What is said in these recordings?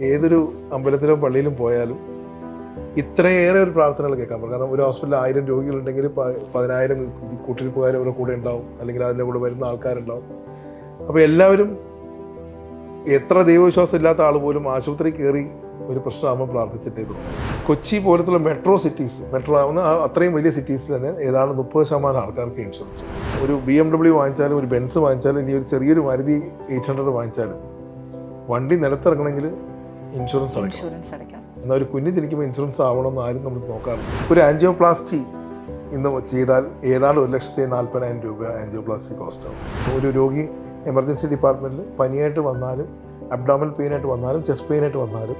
ഏതൊരു അമ്പലത്തിലോ പള്ളിയിലും പോയാലും ഇത്രയേറെ ഒരു പ്രാർത്ഥനകൾ കേൾക്കാൻ പറ്റും കാരണം ഒരു ഹോസ്പിറ്റലിൽ ആയിരം രോഗികളുണ്ടെങ്കിൽ പതിനായിരം കൂട്ടിരിപ്പുകാർ അവരുടെ കൂടെ ഉണ്ടാവും. അല്ലെങ്കിൽ അതിന്റെ കൂടെ വരുന്ന ആൾക്കാരുണ്ടാവും. അപ്പോൾ എല്ലാവരും എത്ര ദൈവവിശ്വാസം ഇല്ലാത്ത ആൾ പോലും ആശുപത്രി കയറി ഒരു പ്രശ്നമാകുമ്പോൾ പ്രാർത്ഥിച്ചിട്ടേ കൊച്ചി പോലത്തുള്ള മെട്രോ സിറ്റീസ് മെട്രോ ആവുന്ന അത്രയും വലിയ സിറ്റീസിൽ തന്നെ ഏതാണ്ട് മുപ്പത് ശതമാനം ആൾക്കാർക്ക് ഇൻഷുറൻസ് ഒരു ബി എം ഡബ്ല്യു വാങ്ങിച്ചാലും ഒരു ബെൻസ് വാങ്ങിച്ചാലും ഇനി ഒരു ചെറിയൊരു മരുതി എയ്റ്റ് ഹൺഡ്രഡ് വാങ്ങിച്ചാലും വണ്ടി നിലത്തിറങ്ങണമെങ്കിൽ ഇൻഷുറൻസ് അടയ്ക്കാം എന്നാൽ ഒരു കുഞ്ഞ് ജനിക്കുമ്പോൾ ഇൻഷുറൻസ് ആവണമെന്ന് ആരും നമ്മൾ നോക്കാറില്ല. ഒരു ആൻജിയോപ്ലാസ്റ്റി ഇന്ന് ചെയ്താൽ ഏതാണ്ട് ഒരു ലക്ഷത്തി നാൽപ്പതിനായിരം രൂപ ആൻജിയോപ്ലാസ്റ്റി കോസ്റ്റ് ആവും. ഒരു രോഗി എമർജൻസി ഡിപ്പാർട്ട്മെന്റിൽ പനിയായിട്ട് വന്നാലും അബ്ഡോമൽ പെയിനായിട്ട് വന്നാലും ചെസ്റ്റ് പെയിനായിട്ട് വന്നാലും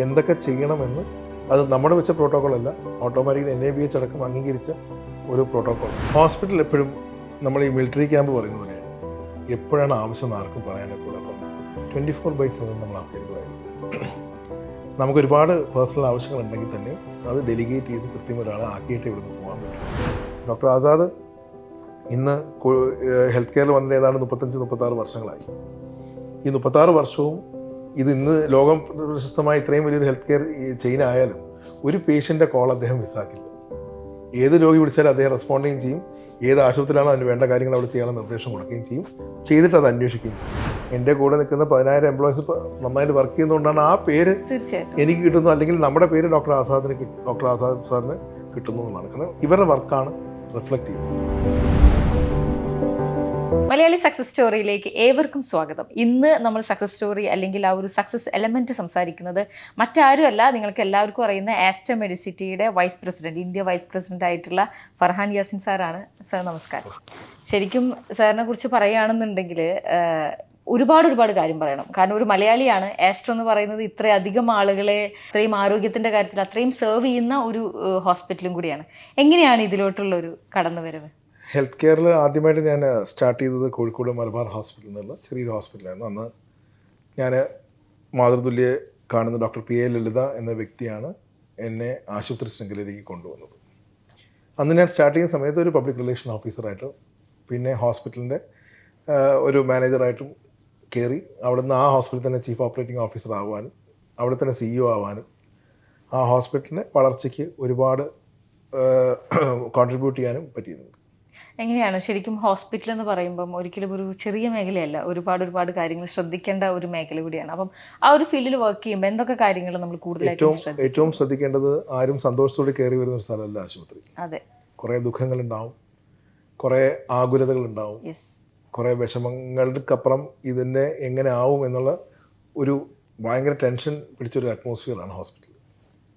എന്തൊക്കെ ചെയ്യണമെന്ന് അത് നമ്മുടെ വെച്ച പ്രോട്ടോകോൾ അല്ല automatically N A B H അടക്കം അംഗീകരിച്ച ഒരു പ്രോട്ടോകോൾ ഹോസ്പിറ്റൽ എപ്പോഴും നമ്മൾ ഈ മിലിറ്ററി ക്യാമ്പ് പറയുന്ന പോലെയാണ്. എപ്പോഴാണ് ആവശ്യം ആർക്കും പറയാനൊക്കെ അപ്പം. ട്വന്റി ഫോർ ബൈ സെവൻ നമ്മൾ ആക്കിയിരിക്കുകയായിരുന്നു നമുക്ക് ഒരുപാട് പേഴ്സണൽ ആവശ്യങ്ങളുണ്ടെങ്കിൽ തന്നെ അത് ഡെലിഗേറ്റ് ചെയ്ത് കൃത്യം ഒരാളെ ആക്കിയിട്ട് ഇവിടുന്ന് പോകാൻ പറ്റും. ഡോക്ടർ ആസാദ് ഇന്ന് ഹെൽത്ത് കെയറിൽ വന്നിട്ട് ഏതാണ്ട് മുപ്പത്തഞ്ച് മുപ്പത്താറ് വർഷങ്ങളായി. ഈ മുപ്പത്താറ് വർഷവും ഇത് ഇന്ന് ലോകം പ്രശസ്തമായ ഇത്രയും വലിയൊരു ഹെൽത്ത് കെയർ ചെയിൻ ആയാലും ഒരു പേഷ്യന്റെ കോൾ അദ്ദേഹം മിസ്സാക്കില്ല ഏത് രോഗി വിളിച്ചാലും അദ്ദേഹം റെസ്പോണ്ടിങ് ചെയ്യും. ഏത് ആശുപത്രിയിലാണോ അതിന് വേണ്ട കാര്യങ്ങൾ അവിടെ ചെയ്യാനുള്ള നിർദ്ദേശം കൊടുക്കുകയും ചെയ്യും. ചെയ്തിട്ട് അത് അന്വേഷിക്കുകയും ചെയ്യും. എന്റെ കൂടെ നിൽക്കുന്ന പതിനായിരം എംപ്ലോയീസ് നന്നായിട്ട് വർക്ക് ചെയ്യുന്നതുകൊണ്ടാണ് ആ പേര് എനിക്ക് കിട്ടുന്നു അല്ലെങ്കിൽ നമ്മുടെ പേര് ഡോക്ടർ ആസാദിന് ഡോക്ടർ ആസാദ് സാറിന് കിട്ടുന്നു എന്നാണ്. കാരണം ഇവരുടെ വർക്കാണ് റിഫ്ലക്ട് ചെയ്യുന്നത്. മലയാളി സക്സസ് സ്റ്റോറിയിലേക്ക് ഏവർക്കും സ്വാഗതം. ഇന്ന് നമ്മൾ സക്സസ് സ്റ്റോറി അല്ലെങ്കിൽ ആ ഒരു സക്സസ് എലമെന്റ് സംസാരിക്കുന്നത് മറ്റാരുമല്ല നിങ്ങൾക്ക് എല്ലാവർക്കും അറിയുന്ന Asta മെഡിസിറ്റിയുടെ vice president India vice president ആയിട്ടുള്ള ഫർഹാൻ യാസിൻ സാറാണ്. സാർ നമസ്കാരം. ശരിക്കും സാറിനെ കുറിച്ച് പറയുകയാണെന്നുണ്ടെങ്കിൽ ഒരുപാട് ഒരുപാട് കാര്യം പറയണം. കാരണം ഒരു മലയാളിയാണ് ആസ്ട്രോ എന്ന് പറയുന്നത് ഇത്രയധികം ആളുകളെ ഇത്രയും ആരോഗ്യത്തിന്റെ കാര്യത്തിൽ അത്രയും സെർവ് ചെയ്യുന്ന ഒരു ഹോസ്പിറ്റലും കൂടിയാണ്. എങ്ങനെയാണ് ഇതിലോട്ടുള്ള ഒരു കടന്നുവരവ്? ഹെൽത്ത് കെയറിൽ ആദ്യമായിട്ട് ഞാൻ സ്റ്റാർട്ട് ചെയ്തത് കോഴിക്കോട് മലബാർ ഹോസ്പിറ്റലിൽ നിന്നുള്ള ചെറിയൊരു ഹോസ്പിറ്റലായിരുന്നു അന്ന് ഞാൻ മാതൃതുല്യ കാണുന്ന ഡോക്ടർ പി എ ലളിത എന്ന വ്യക്തിയാണ് എന്നെ ആശുപത്രി ശൃംഖലയിലേക്ക് കൊണ്ടുവന്നത്. അന്ന് ഞാൻ സ്റ്റാർട്ട് ചെയ്യുന്ന സമയത്ത് ഒരു പബ്ലിക് റിലേഷൻ ഓഫീസറായിട്ട് പിന്നെ ഹോസ്പിറ്റലിന്റെ ഒരു മാനേജറായിട്ടും കയറി അവിടുന്ന് ആ ഹോസ്പിറ്റലിൽ തന്നെ ചീഫ് ഓപ്പറേറ്റിംഗ് ഓഫീസർ ആവാനും അവിടെ തന്നെ സിഇഒ ആവാനും ആ ഹോസ്പിറ്റലിന്റെ വളർച്ചയ്ക്ക് ഒരുപാട് കോൺട്രിബ്യൂട്ട് ചെയ്യാനും പറ്റിയിട്ടുണ്ട് എങ്ങനെയാണ്? ശരിക്കും ഹോസ്പിറ്റൽ എന്ന് പറയുമ്പം ഒരിക്കലും ഒരു ചെറിയ മേഖലയല്ല. ഒരുപാട് ഒരുപാട് കാര്യങ്ങൾ ശ്രദ്ധിക്കേണ്ട ഒരു മേഖല കൂടിയാണ്. അപ്പം ആ ഒരു ഫീൽഡിൽ വർക്ക് ചെയ്യുമ്പോൾ എന്തൊക്കെ കാര്യങ്ങൾ നമ്മൾ കൂടുതലായിട്ട് ഏറ്റവും ശ്രദ്ധിക്കേണ്ടത് ആരും സന്തോഷത്തോടെ കയറി വരുന്ന ഒരു സ്ഥലമല്ല ആശുപത്രി. അതെ. കുറേ ദുഃഖങ്ങളുണ്ടാവും. കുറേ ആകുലതകളുണ്ടാവും. യെസ് കുറേ വിഷമങ്ങൾക്കപ്പുറം ഇതിനെ എങ്ങനെ ആവും എന്നുള്ള ഒരു ഭയങ്കര ടെൻഷൻ പിടിച്ചൊരു അറ്റ്മോസ്ഫിയറാണ് ഹോസ്പിറ്റൽ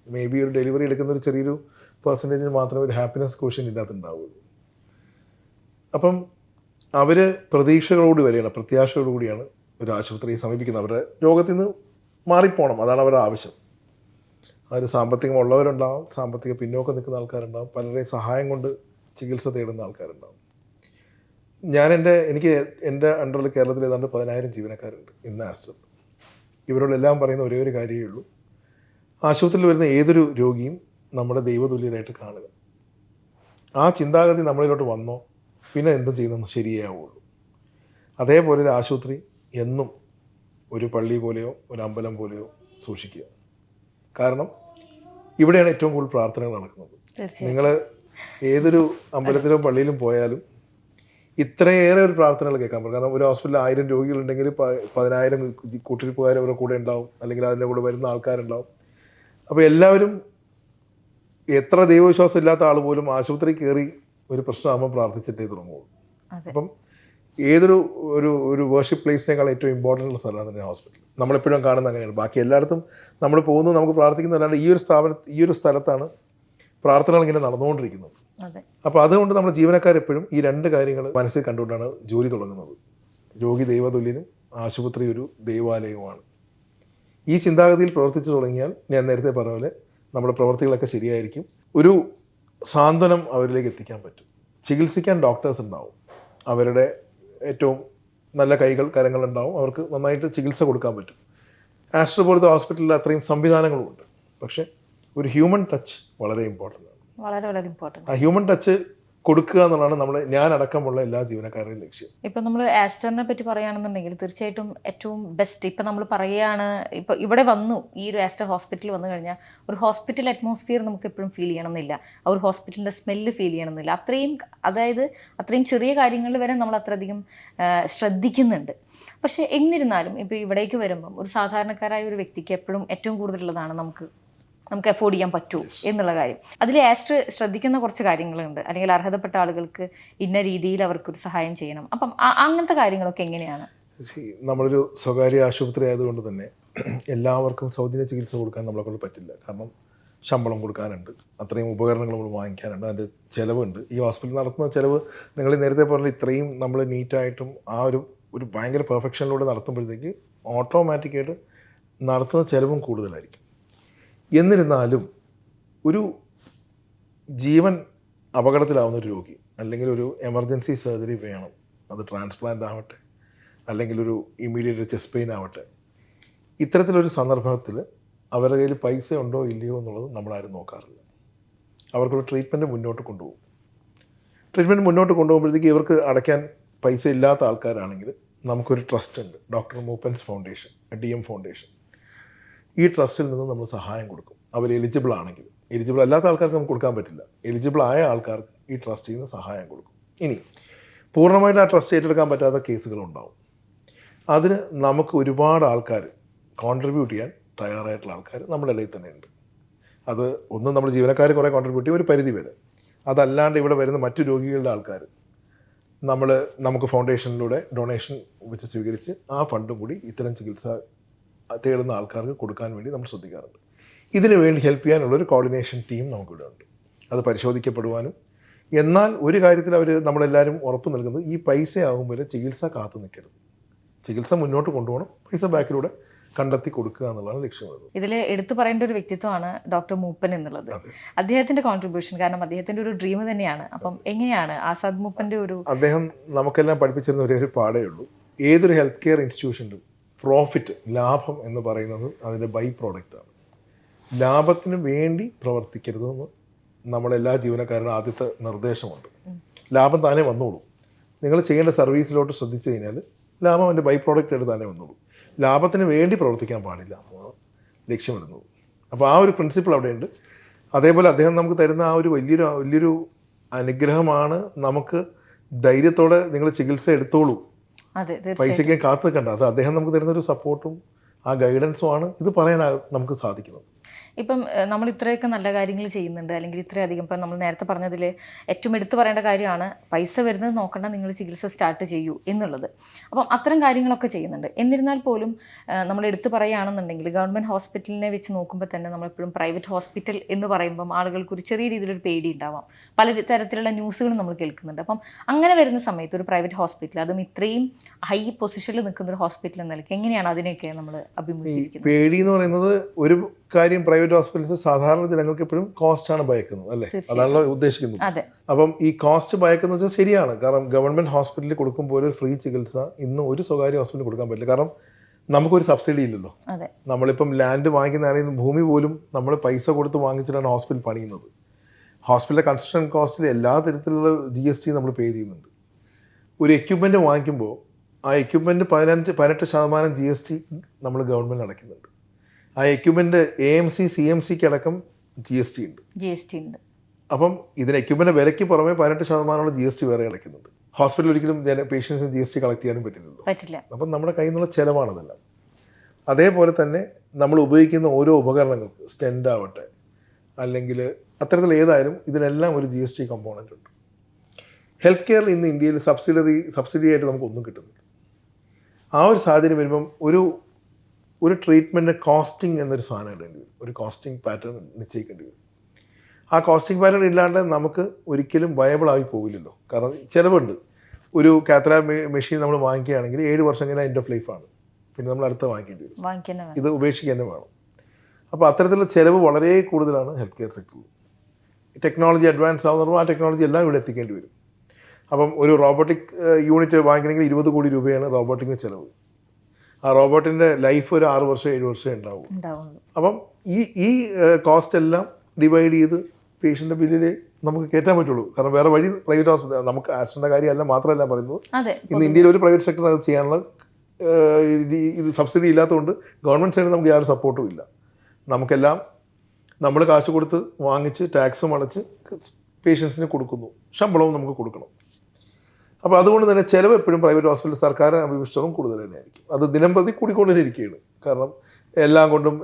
മേ ബി ഒരു ഡെലിവറി എടുക്കുന്ന ഒരു ചെറിയൊരു പെർസെന്റേജിന് മാത്രമേ ഒരു ഹാപ്പിനെസ് ക്വസ്റ്റ്യൻ ഇതിനകത്ത് ഉണ്ടാവുള്ളൂ അപ്പം അവർ പ്രതീക്ഷകളോട് വരികയാണ് പ്രത്യാശയോടുകൂടിയാണ് ഒരു ആശുപത്രിയെ സമീപിക്കുന്നത്. അവരുടെ രോഗത്തിൽ നിന്ന് മാറിപ്പോണം അതാണ് അവരുടെ ആവശ്യം. അതിന് സാമ്പത്തികമുള്ളവരുണ്ടാവും സാമ്പത്തിക പിന്നോക്കം നിൽക്കുന്ന ആൾക്കാരുണ്ടാവും പലരുടെയും സഹായം കൊണ്ട് ചികിത്സ തേടുന്ന ആൾക്കാരുണ്ടാവും. ഞാൻ എന്റെ എനിക്ക് എന്റെ അണ്ടറിൽ കേരളത്തിൽ ഏതാണ്ട് പതിനായിരം ജീവനക്കാരുണ്ട് ഇന്ന് ആസ്റ്റർ. ഇവരോടെല്ലാം പറയുന്ന ഒരേ ഒരു കാര്യമേ ഉള്ളൂ. ആശുപത്രിയിൽ വരുന്ന ഏതൊരു രോഗിയും നമ്മുടെ ദൈവതുല്യരായിട്ട് കാണുക. ആ ചിന്താഗതി നമ്മളിലോട്ട് വന്നോ പിന്നെ എന്തും ചെയ്യുന്ന ശരിയാവുള്ളൂ. അതേപോലെ ഒരു ആശുപത്രി എന്നും ഒരു പള്ളി പോലെയോ ഒരു അമ്പലം പോലെയോ സൂക്ഷിക്കുക. കാരണം ഇവിടെയാണ് ഏറ്റവും കൂടുതൽ പ്രാർത്ഥനകൾ നടക്കുന്നത്. നിങ്ങൾ ഏതൊരു അമ്പലത്തിലോ പള്ളിയിലും പോയാലും ഇത്രയേറെ ഒരു പ്രാർത്ഥനകൾ കേൾക്കാൻ പറ്റും. കാരണം ഒരു ഹോസ്പിറ്റലിൽ ആയിരം രോഗികളുണ്ടെങ്കിൽ പതിനായിരം കൂട്ടിരിപ്പുകാർ അവരുടെ കൂടെ ഉണ്ടാവും. അല്ലെങ്കിൽ അതിന്റെ കൂടെ വരുന്ന ആൾക്കാരുണ്ടാവും. അപ്പോൾ എല്ലാവരും എത്ര ദൈവവിശ്വാസം ഇല്ലാത്ത ആൾ പോലും ആശുപത്രി കയറി ഒരു പ്രശ്നമാകുമ്പോൾ പ്രാർത്ഥിച്ചിട്ടേ തുടങ്ങുള്ളൂ. അപ്പം ഏതൊരു ഒരു ഒരു വേർഷിപ്പ് പ്ലേസിനേക്കാൾ ഏറ്റവും ഇമ്പോർട്ടന്റ് ഉള്ള സ്ഥലമാണ് തന്നെ ഹോസ്പിറ്റൽ നമ്മളെപ്പോഴും കാണുന്നത് അങ്ങനെയാണ്. ബാക്കി എല്ലായിടത്തും നമ്മൾ പോകുന്നു നമുക്ക് പ്രാർത്ഥിക്കുന്നതല്ലാണ്ട് ഈ ഒരു സ്ഥാപന ഈ ഒരു സ്ഥലത്താണ് പ്രാർത്ഥനകൾ ഇങ്ങനെ നടന്നുകൊണ്ടിരിക്കുന്നത്. അപ്പോൾ അതുകൊണ്ട് നമ്മുടെ ജീവനക്കാരെപ്പോഴും ഈ രണ്ട് കാര്യങ്ങൾ മനസ്സിൽ കണ്ടുകൊണ്ടാണ് ജോലി തുടങ്ങുന്നത്. രോഗി ദൈവതുല്യനും ആശുപത്രി ഒരു ദൈവാലയവുമാണ്. ഈ ചിന്താഗതിയിൽ പ്രവർത്തിച്ചു തുടങ്ങിയാൽ ഞാൻ നേരത്തെ പറഞ്ഞ പോലെ നമ്മുടെ പ്രവർത്തികളൊക്കെ ശരിയായിരിക്കും. ഒരു സാന്ത്വനം അവരിലേക്ക് എത്തിക്കാൻ പറ്റും. ചികിത്സിക്കാൻ ഡോക്ടേഴ്സ് ഉണ്ടാവും. അവരുടെ ഏറ്റവും നല്ല കൈകൾ കരങ്ങൾ ഉണ്ടാവും. അവർക്ക് നന്നായിട്ട് ചികിത്സ കൊടുക്കാൻ പറ്റും. ആസ്ട്രോ പോലത്തെ ഹോസ്പിറ്റലിൽ അത്രയും സംവിധാനങ്ങളുമുണ്ട് പക്ഷേ ഒരു ഹ്യൂമൻ ടച്ച് വളരെ ഇമ്പോർട്ടന്റ് ആണ്. വളരെ വളരെ ഇമ്പോർട്ടന്റ് ആ ഹ്യൂമൻ ടച്ച് കൊടുക്കുക എന്നുള്ളതാണ് നമ്മൾ ഞാൻ അടക്കമുള്ള എല്ലാ ജീവനക്കാരുടെയും ലക്ഷ്യം. ഇപ്പം നമ്മൾ ആസ്റ്ററിനെ പറ്റി പറയുകയാണെന്നുണ്ടെങ്കിൽ തീർച്ചയായിട്ടും ഏറ്റവും ബെസ്റ്റ് ഇപ്പം നമ്മൾ പറയുകയാണ് ഇപ്പം ഇവിടെ വന്നു ഈ ഒരു ആസ്റ്റർ ഹോസ്പിറ്റലിൽ വന്നു കഴിഞ്ഞാൽ ഒരു ഹോസ്പിറ്റൽ അറ്റ്മോസ്ഫിയർ നമുക്ക് എപ്പോഴും ഫീൽ ചെയ്യണമെന്നില്ല. ആ ഒരു ഹോസ്പിറ്റലിന്റെ സ്മെല്ല് ഫീൽ ചെയ്യണമെന്നില്ല. അത്രയും അതായത് അത്രയും ചെറിയ കാര്യങ്ങളിൽ വരെ നമ്മൾ അത്രയധികം ശ്രദ്ധിക്കുന്നുണ്ട്. പക്ഷേ എന്നിരുന്നാലും ഇപ്പോൾ ഇവിടേക്ക് വരുമ്പം ഒരു സാധാരണക്കാരായ ഒരു വ്യക്തിക്ക് എപ്പോഴും ഏറ്റവും കൂടുതലുള്ളതാണ് നമുക്ക് നമുക്ക് അഫോർഡ് ചെയ്യാൻ പറ്റുമോ എന്നുള്ള കാര്യം. അതിൽ ആസ്റ്റ് ശ്രദ്ധിക്കുന്ന കുറച്ച് കാര്യങ്ങളുണ്ട്. അല്ലെങ്കിൽ അർഹതപ്പെട്ട ആളുകൾക്ക് ഇന്ന രീതിയിൽ അവർക്കൊരു സഹായം ചെയ്യണം. അപ്പം അങ്ങനത്തെ കാര്യങ്ങളൊക്കെ എങ്ങനെയാണ്? നമ്മളൊരു സ്വകാര്യ ആശുപത്രി ആയതുകൊണ്ട് തന്നെ എല്ലാവർക്കും സൗജന്യ ചികിത്സ കൊടുക്കാൻ നമ്മളെ കൊണ്ട് പറ്റില്ല. കാരണം ശമ്പളം കൊടുക്കാനുണ്ട്. അത്രയും ഉപകരണങ്ങൾ നമ്മൾ വാങ്ങിക്കാനുണ്ട്. അതിന്റെ ചിലവുണ്ട്. ഈ ഹോസ്പിറ്റൽ നടത്തുന്ന ചിലവ് നിങ്ങൾ നേരത്തെ പറഞ്ഞ ഇത്രയും നമ്മൾ നീറ്റായിട്ടും ആ ഒരു ഒരു ഭയങ്കര പെർഫെക്ഷനിലൂടെ നടത്തുമ്പോഴത്തേക്ക് ഓട്ടോമാറ്റിക്കായിട്ട് നടത്തുന്ന ചിലവും കൂടുതലായിരിക്കും. എന്നിരുന്നാലും ഒരു ജീവൻ അപകടത്തിലാവുന്ന ഒരു രോഗി അല്ലെങ്കിൽ ഒരു എമർജൻസി സർജറി വേണം അത് ട്രാൻസ്പ്ലാന്റ് ആവട്ടെ അല്ലെങ്കിൽ ഒരു ഇമ്മീഡിയറ്റ് ചെസ്റ്റ് പെയിൻ ആവട്ടെ ഇത്തരത്തിലൊരു സന്ദർഭത്തിൽ അവരുടെ കയ്യിൽ പൈസ ഉണ്ടോ ഇല്ലയോ എന്നുള്ളത് നമ്മളാരും നോക്കാറില്ല. അവർക്കൊരു ട്രീറ്റ്മെന്റ് മുന്നോട്ട് കൊണ്ടുപോകും. ട്രീറ്റ്മെന്റ് മുന്നോട്ട് കൊണ്ടുപോകുമ്പോഴത്തേക്ക് ഇവർക്ക് അടയ്ക്കാൻ പൈസ ഇല്ലാത്ത ആൾക്കാരാണെങ്കിൽ നമുക്കൊരു ട്രസ്റ്റ് ഉണ്ട്. Doctor Moopen's foundation D M foundation ഈ ട്രസ്റ്റിൽ നിന്ന് നമ്മൾ സഹായം കൊടുക്കും. അവർ എലിജിബിൾ ആണെങ്കിൽ എലിജിബിൾ അല്ലാത്ത ആൾക്കാർക്ക് നമുക്ക് കൊടുക്കാൻ പറ്റില്ല. എലിജിബിൾ ആയ ആൾക്കാർക്ക് ഈ ട്രസ്റ്റിൽ നിന്ന് സഹായം കൊടുക്കും. ഇനി പൂർണമായിട്ട് ആ ട്രസ്റ്റ് ഏറ്റെടുക്കാൻ പറ്റാത്ത കേസുകൾ ഉണ്ടാവും അതിന് നമുക്ക് ഒരുപാട് ആൾക്കാർ കോൺട്രിബ്യൂട്ട് ചെയ്യാൻ തയ്യാറായിട്ടുള്ള ആൾക്കാർ നമ്മുടെ ഇടയിൽ തന്നെ ഉണ്ട്. അത് ഒന്നും നമ്മൾ ജീവനക്കാർ കുറേ കോൺട്രിബ്യൂട്ട് ചെയ്യും ഒരു പരിധി വരെ. അതല്ലാണ്ട് ഇവിടെ വരുന്ന മറ്റു രോഗികളുടെ ആൾക്കാർ നമ്മൾ നമുക്ക് ഫൗണ്ടേഷനിലൂടെ ഡൊണേഷൻ വെച്ച് സ്വീകരിച്ച് ആ ഫണ്ടും കൂടി ഇത്തരം ചികിത്സ തേടുന്ന ആൾക്കാർക്ക് കൊടുക്കാൻ വേണ്ടി നമ്മൾ ശ്രദ്ധിക്കാറുണ്ട്. ഇതിനു വേണ്ടി ഹെൽപ്പ് ചെയ്യാനുള്ള ഒരു കോർഡിനേഷൻ ടീം നമുക്കിവിടെ ഉണ്ട്. അത് പരിശോധിക്കപ്പെടുവാനും എന്നാൽ ഒരു കാര്യത്തിൽ അവർ നമ്മളെല്ലാവരും ഉറപ്പ് നൽകുന്നത് ഈ പൈസ ആകുമ്പോൾ ചികിത്സ കാത്തു നിൽക്കരുത്. ചികിത്സ മുന്നോട്ട് കൊണ്ടുപോകണം പൈസ ബാക്കിലൂടെ കണ്ടെത്തി കൊടുക്കുക എന്നുള്ളതാണ് ലക്ഷ്യമുള്ളത് ഇതിൽ എടുത്തു പറയേണ്ട ഒരു വ്യക്തിത്വമാണ് ഡോക്ടർ മൂപ്പൻ എന്നുള്ളത്. അദ്ദേഹത്തിന്റെ കോൺട്രിബ്യൂഷൻ കാരണം അദ്ദേഹത്തിന്റെ ഒരു ഡ്രീം തന്നെയാണ്. അപ്പം എങ്ങനെയാണ് ആസാദ് മൂപ്പന്റെ ഒരു അദ്ദേഹം നമുക്കെല്ലാം പഠിപ്പിച്ചിരുന്ന ഒരേ ഒരു പാടേ ഉള്ളൂ. ഏതൊരു ഹെൽത്ത് കെയർ ഇൻസ്റ്റിറ്റ്യൂഷനിലും പ്രോഫിറ്റ് ലാഭം എന്ന് പറയുന്നത് അതിന്റെ ബൈ പ്രോഡക്റ്റാണ് ലാഭത്തിന് വേണ്ടി പ്രവർത്തിക്കരുതെന്ന് നമ്മളെല്ലാ ജീവനക്കാരുടെ ആദ്യത്തെ നിർദ്ദേശമുണ്ട്. ലാഭം താനേ വന്നോളൂ. നിങ്ങൾ ചെയ്യേണ്ട സർവീസിലോട്ട് ശ്രദ്ധിച്ചു കഴിഞ്ഞാൽ ലാഭം അതിന്റെ ബൈ പ്രോഡക്റ്റ് ആയിട്ട് തന്നെ വന്നോളൂ. ലാഭത്തിന് വേണ്ടി പ്രവർത്തിക്കാൻ പാടില്ല ലക്ഷ്യമിടുന്നത്. അപ്പോൾ ആ ഒരു പ്രിൻസിപ്പിൾ അവിടെയുണ്ട്. അതേപോലെ അദ്ദേഹം നമുക്ക് തരുന്ന ആ ഒരു വലിയൊരു വലിയൊരു അനുഗ്രഹമാണ് നമുക്ക് ധൈര്യത്തോടെ നിങ്ങൾ ചികിത്സ എടുത്തോളൂ. പൈസയ്ക്ക് കാത്തു നിൽക്കണ്ട. അത് അദ്ദേഹം നമുക്ക് തരുന്ന ഒരു സപ്പോർട്ടും ആ ഗൈഡൻസും ആണ് ഇത് പറയാൻ നമുക്ക് സാധിക്കുന്നത്. ഇപ്പം നമ്മൾ ഇത്രയൊക്കെ നല്ല കാര്യങ്ങൾ ചെയ്യുന്നുണ്ട്. അല്ലെങ്കിൽ ഇത്രയധികം ഇപ്പം നമ്മൾ നേരത്തെ പറഞ്ഞതിൽ ഏറ്റവും എടുത്തു പറയേണ്ട കാര്യമാണ് പൈസ വരുന്നത് നോക്കണ്ട നിങ്ങൾ ചികിത്സ സ്റ്റാർട്ട് ചെയ്യൂ എന്നുള്ളത്. അപ്പം അത്തരം കാര്യങ്ങളൊക്കെ ചെയ്യുന്നുണ്ട്. എന്നിരുന്നാൽ പോലും നമ്മൾ എടുത്തു പറയുകയാണെന്നുണ്ടെങ്കിൽ ഗവൺമെന്റ് ഹോസ്പിറ്റലിനെ വെച്ച് നോക്കുമ്പോൾ തന്നെ നമ്മളെപ്പോഴും പ്രൈവറ്റ് ഹോസ്പിറ്റൽ എന്ന് പറയുമ്പം ആളുകൾക്ക് ഒരു ചെറിയ രീതിയിലൊരു പേടി ഉണ്ടാവാം. പല തരത്തിലുള്ള ന്യൂസുകളും നമ്മൾ കേൾക്കുന്നുണ്ട്. അപ്പം അങ്ങനെ വരുന്ന സമയത്ത് ഒരു പ്രൈവറ്റ് ഹോസ്പിറ്റൽ അതും ഇത്രയും ഹൈ പൊസിഷനിൽ നിൽക്കുന്ന ഒരു ഹോസ്പിറ്റൽ എന്ന നിലയ്ക്ക് എങ്ങനെയാണ് അതിനെയൊക്കെ നമ്മൾ അഭിമുഖീകരിക്കുന്നത്? പേടി എന്ന് പറയുന്നത് ഒരു കാര്യം പ്രൈവറ്റ് ഹോസ്പിറ്റൽസ് സാധാരണ ജനങ്ങൾക്ക് എപ്പോഴും കോസ്റ്റ് ആണ് ഭയക്കുന്നത് അല്ലേ. അതാണല്ലോ ഉദ്ദേശിക്കുന്നത്. അപ്പം ഈ കോസ്റ്റ് ഭയക്കുന്ന വെച്ചാൽ ശരിയാണ്. കാരണം ഗവൺമെന്റ് ഹോസ്പിറ്റലിൽ കൊടുക്കുമ്പോൾ ഒരു ഫ്രീ ചികിത്സ ഇന്ന് ഒരു സ്വകാര്യ ഹോസ്പിറ്റലിൽ കൊടുക്കാൻ പറ്റില്ല. കാരണം നമുക്കൊരു സബ്സിഡി ഇല്ലല്ലോ. നമ്മളിപ്പം ലാൻഡ് വാങ്ങിക്കുന്നതാണെങ്കിൽ ഭൂമി പോലും നമ്മൾ പൈസ കൊടുത്ത് വാങ്ങിച്ചിട്ടാണ് ഹോസ്പിറ്റൽ പണിയുന്നത്. ഹോസ്പിറ്റലിലെ കൺസ്ട്രക്ഷൻ കോസ്റ്റിൽ എല്ലാ തരത്തിലുള്ള ജി എസ് ടി നമ്മൾ പേ ചെയ്യുന്നുണ്ട്. ഒരു എക്യുപ്മെന്റ് വാങ്ങിക്കുമ്പോൾ ആ എക്യുപ്മെന്റ് പതിനഞ്ച് പതിനെട്ട് ശതമാനം ജി എസ് ടി നമ്മൾ ഗവൺമെന്റ് അടയ്ക്കുന്നുണ്ട്. ആ equipment A M C C M സിക്ക് അടക്കം ജി എസ് ടി ഉണ്ട്. ജി എസ് ടി ഉണ്ട്. അപ്പം ഇതിന് എക്യുപ്മെന്റ് വിലയ്ക്ക് പുറമെ പതിനെട്ട് ശതമാനമുള്ള ജി എസ് ടി വേറെ അടയ്ക്കുന്നുണ്ട് ഹോസ്പിറ്റലിൽ ഒരിക്കലും പേഷ്യൻസിന് ജി എസ് ടി കളക്ട് ചെയ്യാനും പറ്റില്ലല്ലോ. പറ്റില്ല. അപ്പം നമ്മുടെ കയ്യിൽ നിന്നുള്ള ചിലവാണതെല്ലാം. അതേപോലെ തന്നെ നമ്മൾ ഉപയോഗിക്കുന്ന ഓരോ ഉപകരണങ്ങൾക്ക് സ്റ്റെൻഡ് ആവട്ടെ അല്ലെങ്കിൽ അത്തരത്തിൽ ഏതായാലും ഇതിനെല്ലാം ഒരു ജി എസ് ടി കമ്പോണന്റ് ഉണ്ട്. ഹെൽത്ത് കെയറിൽ ഇന്ന് ഇന്ത്യയിൽ സബ്സിഡറി സബ്സിഡി ആയിട്ട് നമുക്കൊന്നും കിട്ടുന്നില്ല. ആ ഒരു സാഹചര്യം വരുമ്പം ഒരു ഒരു ട്രീറ്റ്മെന്റ് കോസ്റ്റിംഗ് എന്നൊരു സാധനം ഇടേണ്ടി വരും. ഒരു കോസ്റ്റിംഗ് പാറ്റേൺ നിശ്ചയിക്കേണ്ടി വരും. ആ കോസ്റ്റിംഗ് പാറ്റേൺ ഇല്ലാണ്ട് നമുക്ക് ഒരിക്കലും വയബിളായി പോകില്ലല്ലോ കാരണം ചിലവുണ്ട്. ഒരു കാത്തല മെഷീൻ നമ്മൾ വാങ്ങിക്കുകയാണെങ്കിൽ ഏഴ് വർഷം കഴിഞ്ഞാൽ എൻഡ് ഓഫ് ലൈഫാണ് പിന്നെ നമ്മൾ അടുത്ത വാങ്ങിക്കേണ്ടി വരും. ഇത് ഉപേക്ഷിക്കുക തന്നെ വേണം. അപ്പോൾ അത്തരത്തിലുള്ള ചിലവ് വളരെ കൂടുതലാണ് ഹെൽത്ത് കെയർ സെക്ടറിൽ ടെക്നോളജി അഡ്വാൻസ് ആവുന്ന ആ ടെക്നോളജി എല്ലാം ഇവിടെ എത്തിക്കേണ്ടി വരും. അപ്പം ഒരു റോബോട്ടിക് യൂണിറ്റ് വാങ്ങിക്കണമെങ്കിൽ ഇരുപത് കോടി രൂപയാണ് റോബോട്ടിക്കിന് ചിലവ്. ആ റോബോട്ടിന്റെ ലൈഫ് ഒരു ആറ് വർഷം ഏഴ് വർഷം ഉണ്ടാവും. അപ്പം ഈ ഈ കോസ്റ്റ് എല്ലാം ഡിവൈഡ് ചെയ്ത് പേഷ്യന്റെ ബില്ലിൽ നമുക്ക് കയറ്റാൻ പറ്റുള്ളൂ. കാരണം വേറെ വഴി പ്രൈവറ്റ് ഹോസ്പിറ്റൽ നമുക്ക് ആസ്ട്രന്റെ കാര്യമല്ല മാത്രമല്ല പറയുന്നത്. ഇന്ന് ഇന്ത്യയിൽ ഒരു പ്രൈവറ്റ് സെക്ടർ അത് ചെയ്യാനുള്ള ഇത് സബ്സിഡി ഇല്ലാത്തതുകൊണ്ട് ഗവൺമെന്റ് സൈഡിൽ നമുക്ക് യാതൊരു സപ്പോർട്ടും ഇല്ല. നമുക്കെല്ലാം നമ്മൾ കാശ് കൊടുത്ത് വാങ്ങിച്ച് ടാക്സും അടച്ച് പേഷ്യൻസിന് കൊടുക്കുന്നു. ശമ്പളവും നമുക്ക് കൊടുക്കണം. അപ്പോൾ അതുകൊണ്ട് തന്നെ ചിലവ് എപ്പോഴും പ്രൈവറ്റ് ഹോസ്പിറ്റൽ സർക്കാർ അഭിവിഷ്ടവും കൂടുതൽ തന്നെയായിരിക്കും. അത് ദിനം പ്രതി കൂടിക്കൊണ്ടിരിക്കുകയാണ്. കാരണം എല്ലാം കൊണ്ടും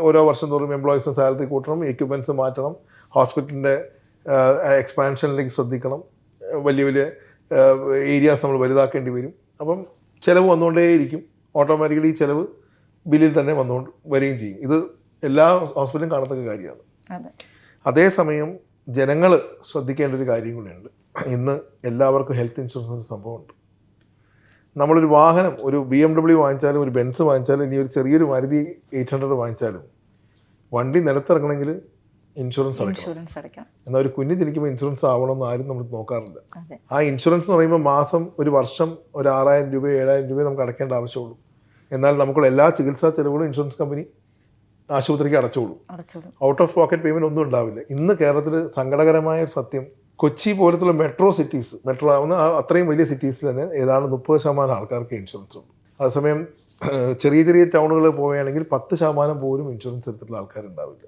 ഓരോ വർഷം തോറും എംപ്ലോയീസും സാലറി കൂട്ടണം എക്യുപ്മെന്റ്സ് മാറ്റണം ഹോസ്പിറ്റലിന്റെ എക്സ്പാൻഷനിലേക്ക് ശ്രദ്ധിക്കണം വലിയ വലിയ ഏരിയാസ് നമ്മൾ വലുതാക്കേണ്ടി വരും. അപ്പം ചിലവ് വന്നുകൊണ്ടേയിരിക്കും. ഓട്ടോമാറ്റിക്കലി ഈ ചിലവ് ബില്ലിൽ തന്നെ വന്നുകൊണ്ട് വരികയും ചെയ്യും. ഇത് എല്ലാ ഹോസ്പിറ്റലും കാണത്തക്ക കാര്യമാണ്. അതെ. അതേസമയം ജനങ്ങൾ ശ്രദ്ധിക്കേണ്ട ഒരു കാര്യം കൂടിയുണ്ട്. ഇന്ന് എല്ലാവർക്കും ഹെൽത്ത് ഇൻഷുറൻസ് ഒരു സംഭവമുണ്ട്. നമ്മളൊരു വാഹനം ഒരു ബി എം ഡബ്ല്യു വാങ്ങിച്ചാലും ഒരു ബെൻസ് വാങ്ങിച്ചാലും ഇനി ഒരു ചെറിയൊരു മരുതി എയ്റ്റ് ഹൺഡ്രഡ് വാങ്ങിച്ചാലും വണ്ടി നിലത്തിറങ്ങണമെങ്കിൽ ഇൻഷുറൻസ് ഇൻഷുറൻസ് അടയ്ക്കണം എന്നാൽ ഒരു കുഞ്ഞ് ജനിക്കുമ്പോൾ ഇൻഷുറൻസ് ആവണമെന്ന് ആരും നമ്മൾ നോക്കാറില്ല. ആ ഇൻഷുറൻസ് എന്ന് പറയുമ്പോൾ മാസം ഒരു വർഷം ഒരു ആറായിരം രൂപ ഏഴായിരം രൂപ നമുക്ക് അടയ്ക്കേണ്ട ആവശ്യമുള്ളൂ. എന്നാൽ നമുക്കുള്ള എല്ലാ ചികിത്സാ ചെലവുകളും ഇൻഷുറൻസ് കമ്പനി ആശുപത്രിക്ക് അടച്ചോളും. ഔട്ട് ഓഫ് പോക്കറ്റ് പേയ്മെന്റ് ഒന്നും ഉണ്ടാവില്ല. ഇന്ന് കേരളത്തിൽ സങ്കടകരമായ സത്യം കൊച്ചി പോലത്തുള്ള മെട്രോ സിറ്റീസ് മെട്രോ ആവുന്ന അത്രയും വലിയ സിറ്റീസിൽ തന്നെ ഏതാണ്ട് മുപ്പത് ശതമാനം ആൾക്കാർക്ക് ഇൻഷുറൻസ് ഉണ്ട്. അതേസമയം ചെറിയ ചെറിയ ടൗണുകളിൽ പോവുകയാണെങ്കിൽ പത്ത് ശതമാനം പോലും ഇൻഷുറൻസ് എടുത്തിട്ടുള്ള ആൾക്കാരുണ്ടാവില്ല.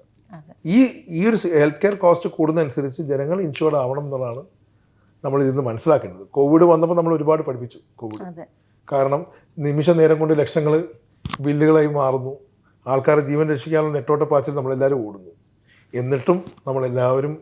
ഈ ഈ ഒരു ഹെൽത്ത് കെയർ കോസ്റ്റ് കൂടുന്നതനുസരിച്ച് ജനങ്ങൾ ഇൻഷുർഡ് ആവണം എന്നുള്ളതാണ് നമ്മൾ ഇതിന്ന് മനസ്സിലാക്കേണ്ടത്. കോവിഡ് വന്നപ്പോൾ നമ്മൾ ഒരുപാട് പഠിപ്പിച്ചു കോവിഡ് കാരണം നിമിഷ നേരം കൊണ്ട് ലക്ഷങ്ങൾ ബില്ലുകളായി മാറുന്നു. ആൾക്കാരെ ജീവൻ രക്ഷിക്കാനുള്ള നെട്ടോട്ട പാച്ചിൽ നമ്മളെല്ലാവരും ഓടുന്നു. എന്നിട്ടും നമ്മളെല്ലാവരും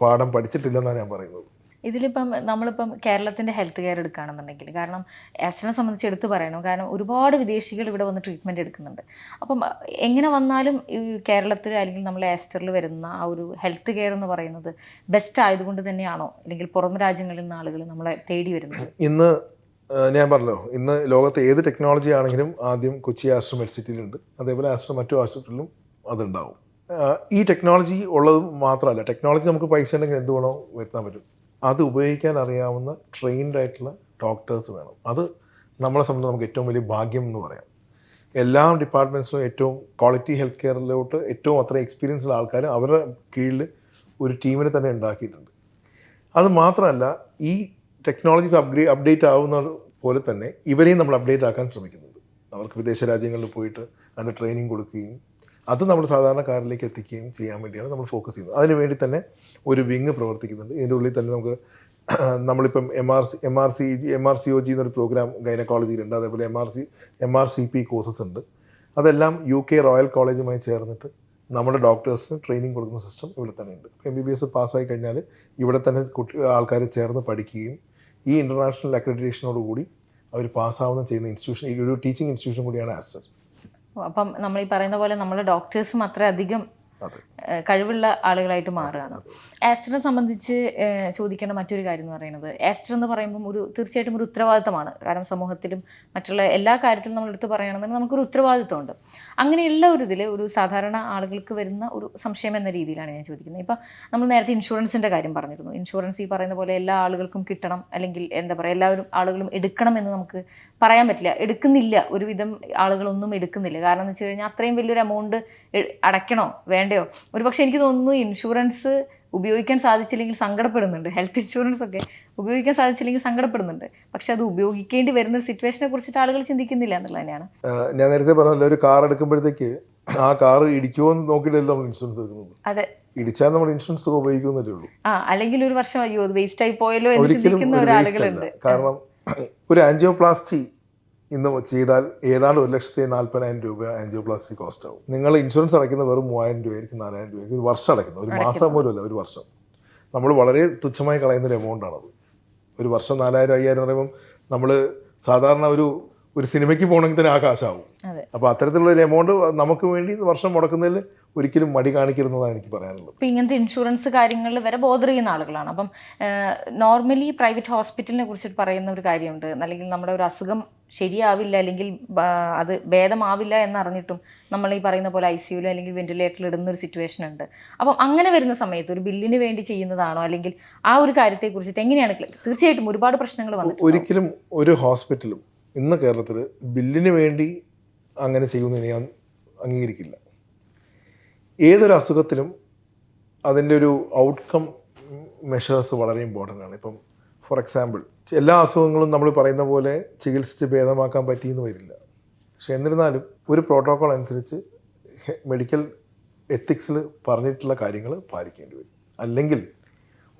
പാഠം പഠിച്ചിട്ടില്ലെന്നാണ് ഞാൻ പറയുന്നത്. ഇതിലിപ്പം നമ്മളിപ്പം കേരളത്തിന്റെ ഹെൽത്ത് കെയർ എടുക്കുകയാണെന്നുണ്ടെങ്കിൽ കാരണം എസിനെ സംബന്ധിച്ച് എടുത്തു പറയണം. കാരണം ഒരുപാട് വിദേശികൾ ഇവിടെ വന്ന് ട്രീറ്റ്മെന്റ് എടുക്കുന്നുണ്ട്. അപ്പം എങ്ങനെ വന്നാലും ഈ കേരളത്തിൽ അല്ലെങ്കിൽ നമ്മൾ എസ്റ്ററിൽ വരുന്ന ആ ഒരു ഹെൽത്ത് കെയർ എന്ന് പറയുന്നത് ബെസ്റ്റ് ആയതുകൊണ്ട് തന്നെയാണോ? അല്ലെങ്കിൽ പുറം രാജ്യങ്ങളിൽ നിന്ന് ആളുകൾ നമ്മളെ തേടി വരുന്നത്? ഇന്ന് ഞാൻ പറഞ്ഞല്ലോ ഇന്ന് ലോകത്തെ ഏത് ടെക്നോളജി ആണെങ്കിലും ആദ്യം കൊച്ചി ആസ്ട്രോ മെഡിസിറ്റിയിലുണ്ട് അതേപോലെ ആസ്ട്രോ മറ്റു ആശുപത്രിയിലും അതുണ്ടാവും. ഈ ടെക്നോളജി ഉള്ളത് മാത്രമല്ല ടെക്നോളജി നമുക്ക് പൈസ ഉണ്ടെങ്കിൽ എന്ത് വേണോ വരുത്താൻ പറ്റും. അത് ഉപയോഗിക്കാൻ അറിയാവുന്ന ട്രെയിൻഡ് ആയിട്ടുള്ള ഡോക്ടേഴ്സ് വേണം. അത് നമ്മളെ സംബന്ധിച്ച് നമുക്ക് ഏറ്റവും വലിയ ഭാഗ്യം എന്ന് പറയാം. എല്ലാ ഡിപ്പാർട്ട്മെന്റ്സിലും ഏറ്റവും ക്വാളിറ്റി ഹെൽത്ത് കെയറിലോട്ട് ഏറ്റവും അത്ര എക്സ്പീരിയൻസ് ഉള്ള ആൾക്കാർ അവരുടെ കീഴിൽ ഒരു ടീമിനെ തന്നെ ഉണ്ടാക്കിയിട്ടുണ്ട്. അത് മാത്രമല്ല ഈ ടെക്നോളജീസ് അപ്ഗ്രേഡ് അപ്ഡേറ്റ് ആവുന്ന പോലെ തന്നെ ഇവരെയും നമ്മൾ അപ്ഡേറ്റ് ആക്കാൻ ശ്രമിക്കുന്നുണ്ട്. അവർക്ക് വിദേശ രാജ്യങ്ങളിൽ പോയിട്ട് അതിന്റെ ട്രെയിനിങ് കൊടുക്കുകയും അത് നമ്മൾ സാധാരണക്കാരിലേക്ക് എത്തിക്കുകയും ചെയ്യാൻ വേണ്ടിയാണ് നമ്മൾ ഫോക്കസ് ചെയ്യുന്നത്. അതിന് വേണ്ടി തന്നെ ഒരു വിങ് പ്രവർത്തിക്കുന്നുണ്ട്. ഇതിന്റെ ഉള്ളിൽ തന്നെ നമുക്ക് നമ്മളിപ്പം M R C M R C G M R C O G എന്നൊരു പ്രോഗ്രാം ഗൈനക്കോളജിയിലുണ്ട് അതേപോലെ M R C M R C P courses ഉണ്ട്. അതെല്ലാം യു കെ റോയൽ കോളേജുമായി ചേർന്നിട്ട് നമ്മുടെ ഡോക്ടേഴ്സിന് ട്രെയിനിങ് കൊടുക്കുന്ന സിസ്റ്റം ഇവിടെ തന്നെ ഉണ്ട്. എം ബി ബി എസ് പാസ്സായി കഴിഞ്ഞാൽ ഇവിടെ തന്നെ കുട്ടി ആൾക്കാർ ചേർന്ന് പഠിക്കുകയും ഈ ഇന്റർനാഷണൽ അക്രഡിറ്റേഷനോടുകൂടി അവർ പാസ്സാവുന്ന ചെയ്യുന്ന ഇൻസ്റ്റിറ്റ്യൂഷൻ ഒരു ടീച്ചിങ് ഇൻസ്റ്റിറ്റ്യൂഷൻ കൂടിയാണ് ആസ്റ്റർ അപ്പം നമ്മൾ ഈ പറയുന്ന പോലെ നമ്മൾ ഡോക്ടേഴ്സും അത്രയധികം കഴിവുള്ള ആളുകളായിട്ട് മാറുകയാണ്. ആസ്റ്ററിനെ സംബന്ധിച്ച് ചോദിക്കേണ്ട മറ്റൊരു കാര്യം എന്ന് പറയുന്നത് ആസ്റ്റർ എന്ന് പറയുമ്പം ഒരു തീർച്ചയായിട്ടും ഒരു ഉത്തരവാദിത്തമാണ്. കാരണം സമൂഹത്തിലും മറ്റുള്ള എല്ലാ കാര്യത്തിലും നമ്മൾ എടുത്ത് പറയുകയാണെന്നുണ്ടെങ്കിൽ നമുക്കൊരു ഉത്തരവാദിത്തമുണ്ട്. അങ്ങനെയുള്ള ഒരു ഇതിൽ ഒരു സാധാരണ ആളുകൾക്ക് വരുന്ന ഒരു സംശയം എന്ന രീതിയിലാണ് ഞാൻ ചോദിക്കുന്നത്. ഇപ്പം നമ്മൾ നേരത്തെ ഇൻഷുറൻസിന്റെ കാര്യം പറഞ്ഞിരുന്നു. ഇൻഷുറൻസ് ഈ പറയുന്ന പോലെ എല്ലാ ആളുകൾക്കും കിട്ടണം അല്ലെങ്കിൽ എന്താ പറയുക എല്ലാവരും ആളുകളും എടുക്കണം എന്ന് നമുക്ക് പറയാൻ പറ്റില്ല. എടുക്കുന്നില്ല. ഒരുവിധം ആളുകളൊന്നും എടുക്കുന്നില്ല. കാരണം എന്ന് വെച്ച് കഴിഞ്ഞാൽ അത്രയും വലിയൊരു എമൗണ്ട് അടയ്ക്കണോ? വേണ്ടയോ? ഒരുപക്ഷെ എനിക്ക് തോന്നുന്നു ഇൻഷുറൻസ് ഉപയോഗിക്കാൻ സാധിച്ചില്ലെങ്കിൽ സങ്കടപ്പെടുന്നുണ്ട്. ഹെൽത്ത് ഇൻഷുറൻസ് ഒക്കെ ഉപയോഗിക്കാൻ സാധിച്ചില്ലെങ്കിൽ സങ്കടപ്പെടുന്നുണ്ട്. പക്ഷെ അത് ഉപയോഗിക്കേണ്ടി വരുന്ന സിറ്റുവേഷനെ കുറിച്ചിട്ട് ആളുകൾ ചിന്തിക്കുന്നില്ല എന്നുള്ളത് തന്നെയാണ്. ഞാൻ നേരത്തെ പറഞ്ഞല്ലോ ഒരു കാർ എടുക്കുമ്പോഴത്തേക്ക് ആ കാർ ഇടിക്കുമോ എന്ന് നോക്കിയിട്ടല്ലോ നമ്മൾ ഇൻഷുറൻസ് എടുക്കുന്നത്. അതെ. ഇടിച്ചാൽ നമ്മൾ ഇൻഷുറൻസ് തുക ഉപയോഗിക്കുമെന്നല്ലേ ഉള്ളൂ. ആ അല്ലെങ്കിൽ ഒരു വർഷം അയ്യോ വേസ്റ്റ് ആയി പോയല്ലോ എന്ന് ചിന്തിക്കുന്ന ഒരു ആളുകളുണ്ട് ഒരാളുകളുണ്ട്. കാരണം ഒരു ആൻജിയോപ്ലാസ്റ്റി ഇന്ന് ചെയ്താൽ ഏതാണ്ട് ഒരു ലക്ഷത്തി നാൽപ്പതിനായിരം രൂപ ആൻജിയോപ്ലാസ്റ്റി കോസ്റ്റ് ആവും. നിങ്ങൾ ഇൻഷുറൻസ് അടയ്ക്കുന്ന വെറും മൂവായിരം രൂപയായിരിക്കും നാലായിരം രൂപയായിരിക്കും. ഒരു വർഷം അടയ്ക്കുന്നത് ഒരു മാസം പോലും അല്ല ഒരു വർഷം. നമ്മൾ വളരെ തുച്ഛമായി കളയുന്ന ഒരു എമൗണ്ട് ആണത്. ഒരു വർഷം നാലായിരം അയ്യായിരം എന്ന് പറയുമ്പം നമ്മൾ സാധാരണ ഒരു ഒരു സിനിമയ്ക്ക് പോകണമെങ്കിൽ തന്നെ ആ കാശാവും. അപ്പോൾ അത്തരത്തിലുള്ള ഒരു എമൗണ്ട് നമുക്ക് വേണ്ടി വർഷം മുടക്കുന്നതിൽ ഒരിക്കലും മടി കാണിക്കരുതെന്നതാണ് എനിക്ക് പറയാനുള്ളത്. ഇപ്പം ഇങ്ങനത്തെ ഇൻഷുറൻസ് കാര്യങ്ങളിൽ വരെ ബോധർ ചെയ്യുന്ന ആളുകളാണ്. അപ്പം നോർമലി പ്രൈവറ്റ് ഹോസ്പിറ്റലിനെ കുറിച്ചിട്ട് പറയുന്ന ഒരു കാര്യമുണ്ട്. അല്ലെങ്കിൽ നമ്മുടെ ഒരു അസുഖം ശരിയാവില്ല അല്ലെങ്കിൽ അത് ഭേദമാവില്ല എന്നറിഞ്ഞിട്ടും നമ്മൾ ഈ പറയുന്ന പോലെ ഐ സിയുലോ അല്ലെങ്കിൽ വെന്റിലേറ്ററിൽ ഇടുന്ന ഒരു സിറ്റുവേഷൻ ഉണ്ട്. അപ്പം അങ്ങനെ വരുന്ന സമയത്ത് ഒരു ബില്ലിന് വേണ്ടി ചെയ്യുന്നതാണോ? അല്ലെങ്കിൽ ആ ഒരു കാര്യത്തെക്കുറിച്ചിട്ട് എങ്ങനെയാണ് തീർച്ചയായിട്ടും ഒരുപാട് പ്രശ്നങ്ങൾ വന്നിട്ടുണ്ട് ഒരിക്കലും ഒരു ഹോസ്പിറ്റലും ഇന്ന് കേരളത്തിൽ ബില്ലിന് വേണ്ടി അങ്ങനെ ചെയ്യുമെന്ന് ഞാൻ അംഗീകരിക്കില്ല. ഏതൊരു അസുഖത്തിലും അതിന്റെ ഒരു ഔട്ട്കം മെഷേഴ്സ് വളരെ ഇമ്പോർട്ടന്റ് ആണ്. ഇപ്പം ഫോർ എക്സാമ്പിൾ എല്ലാ അസുഖങ്ങളും നമ്മൾ പറയുന്ന പോലെ ചികിത്സിച്ച് ഭേദമാക്കാൻ പറ്റിയെന്ന് വരില്ല. പക്ഷെ എന്നിരുന്നാലും ഒരു പ്രോട്ടോക്കോൾ അനുസരിച്ച് മെഡിക്കൽ എത്തിക്സിൽ പറഞ്ഞിട്ടുള്ള കാര്യങ്ങൾ പാലിക്കേണ്ടി വരും. അല്ലെങ്കിൽ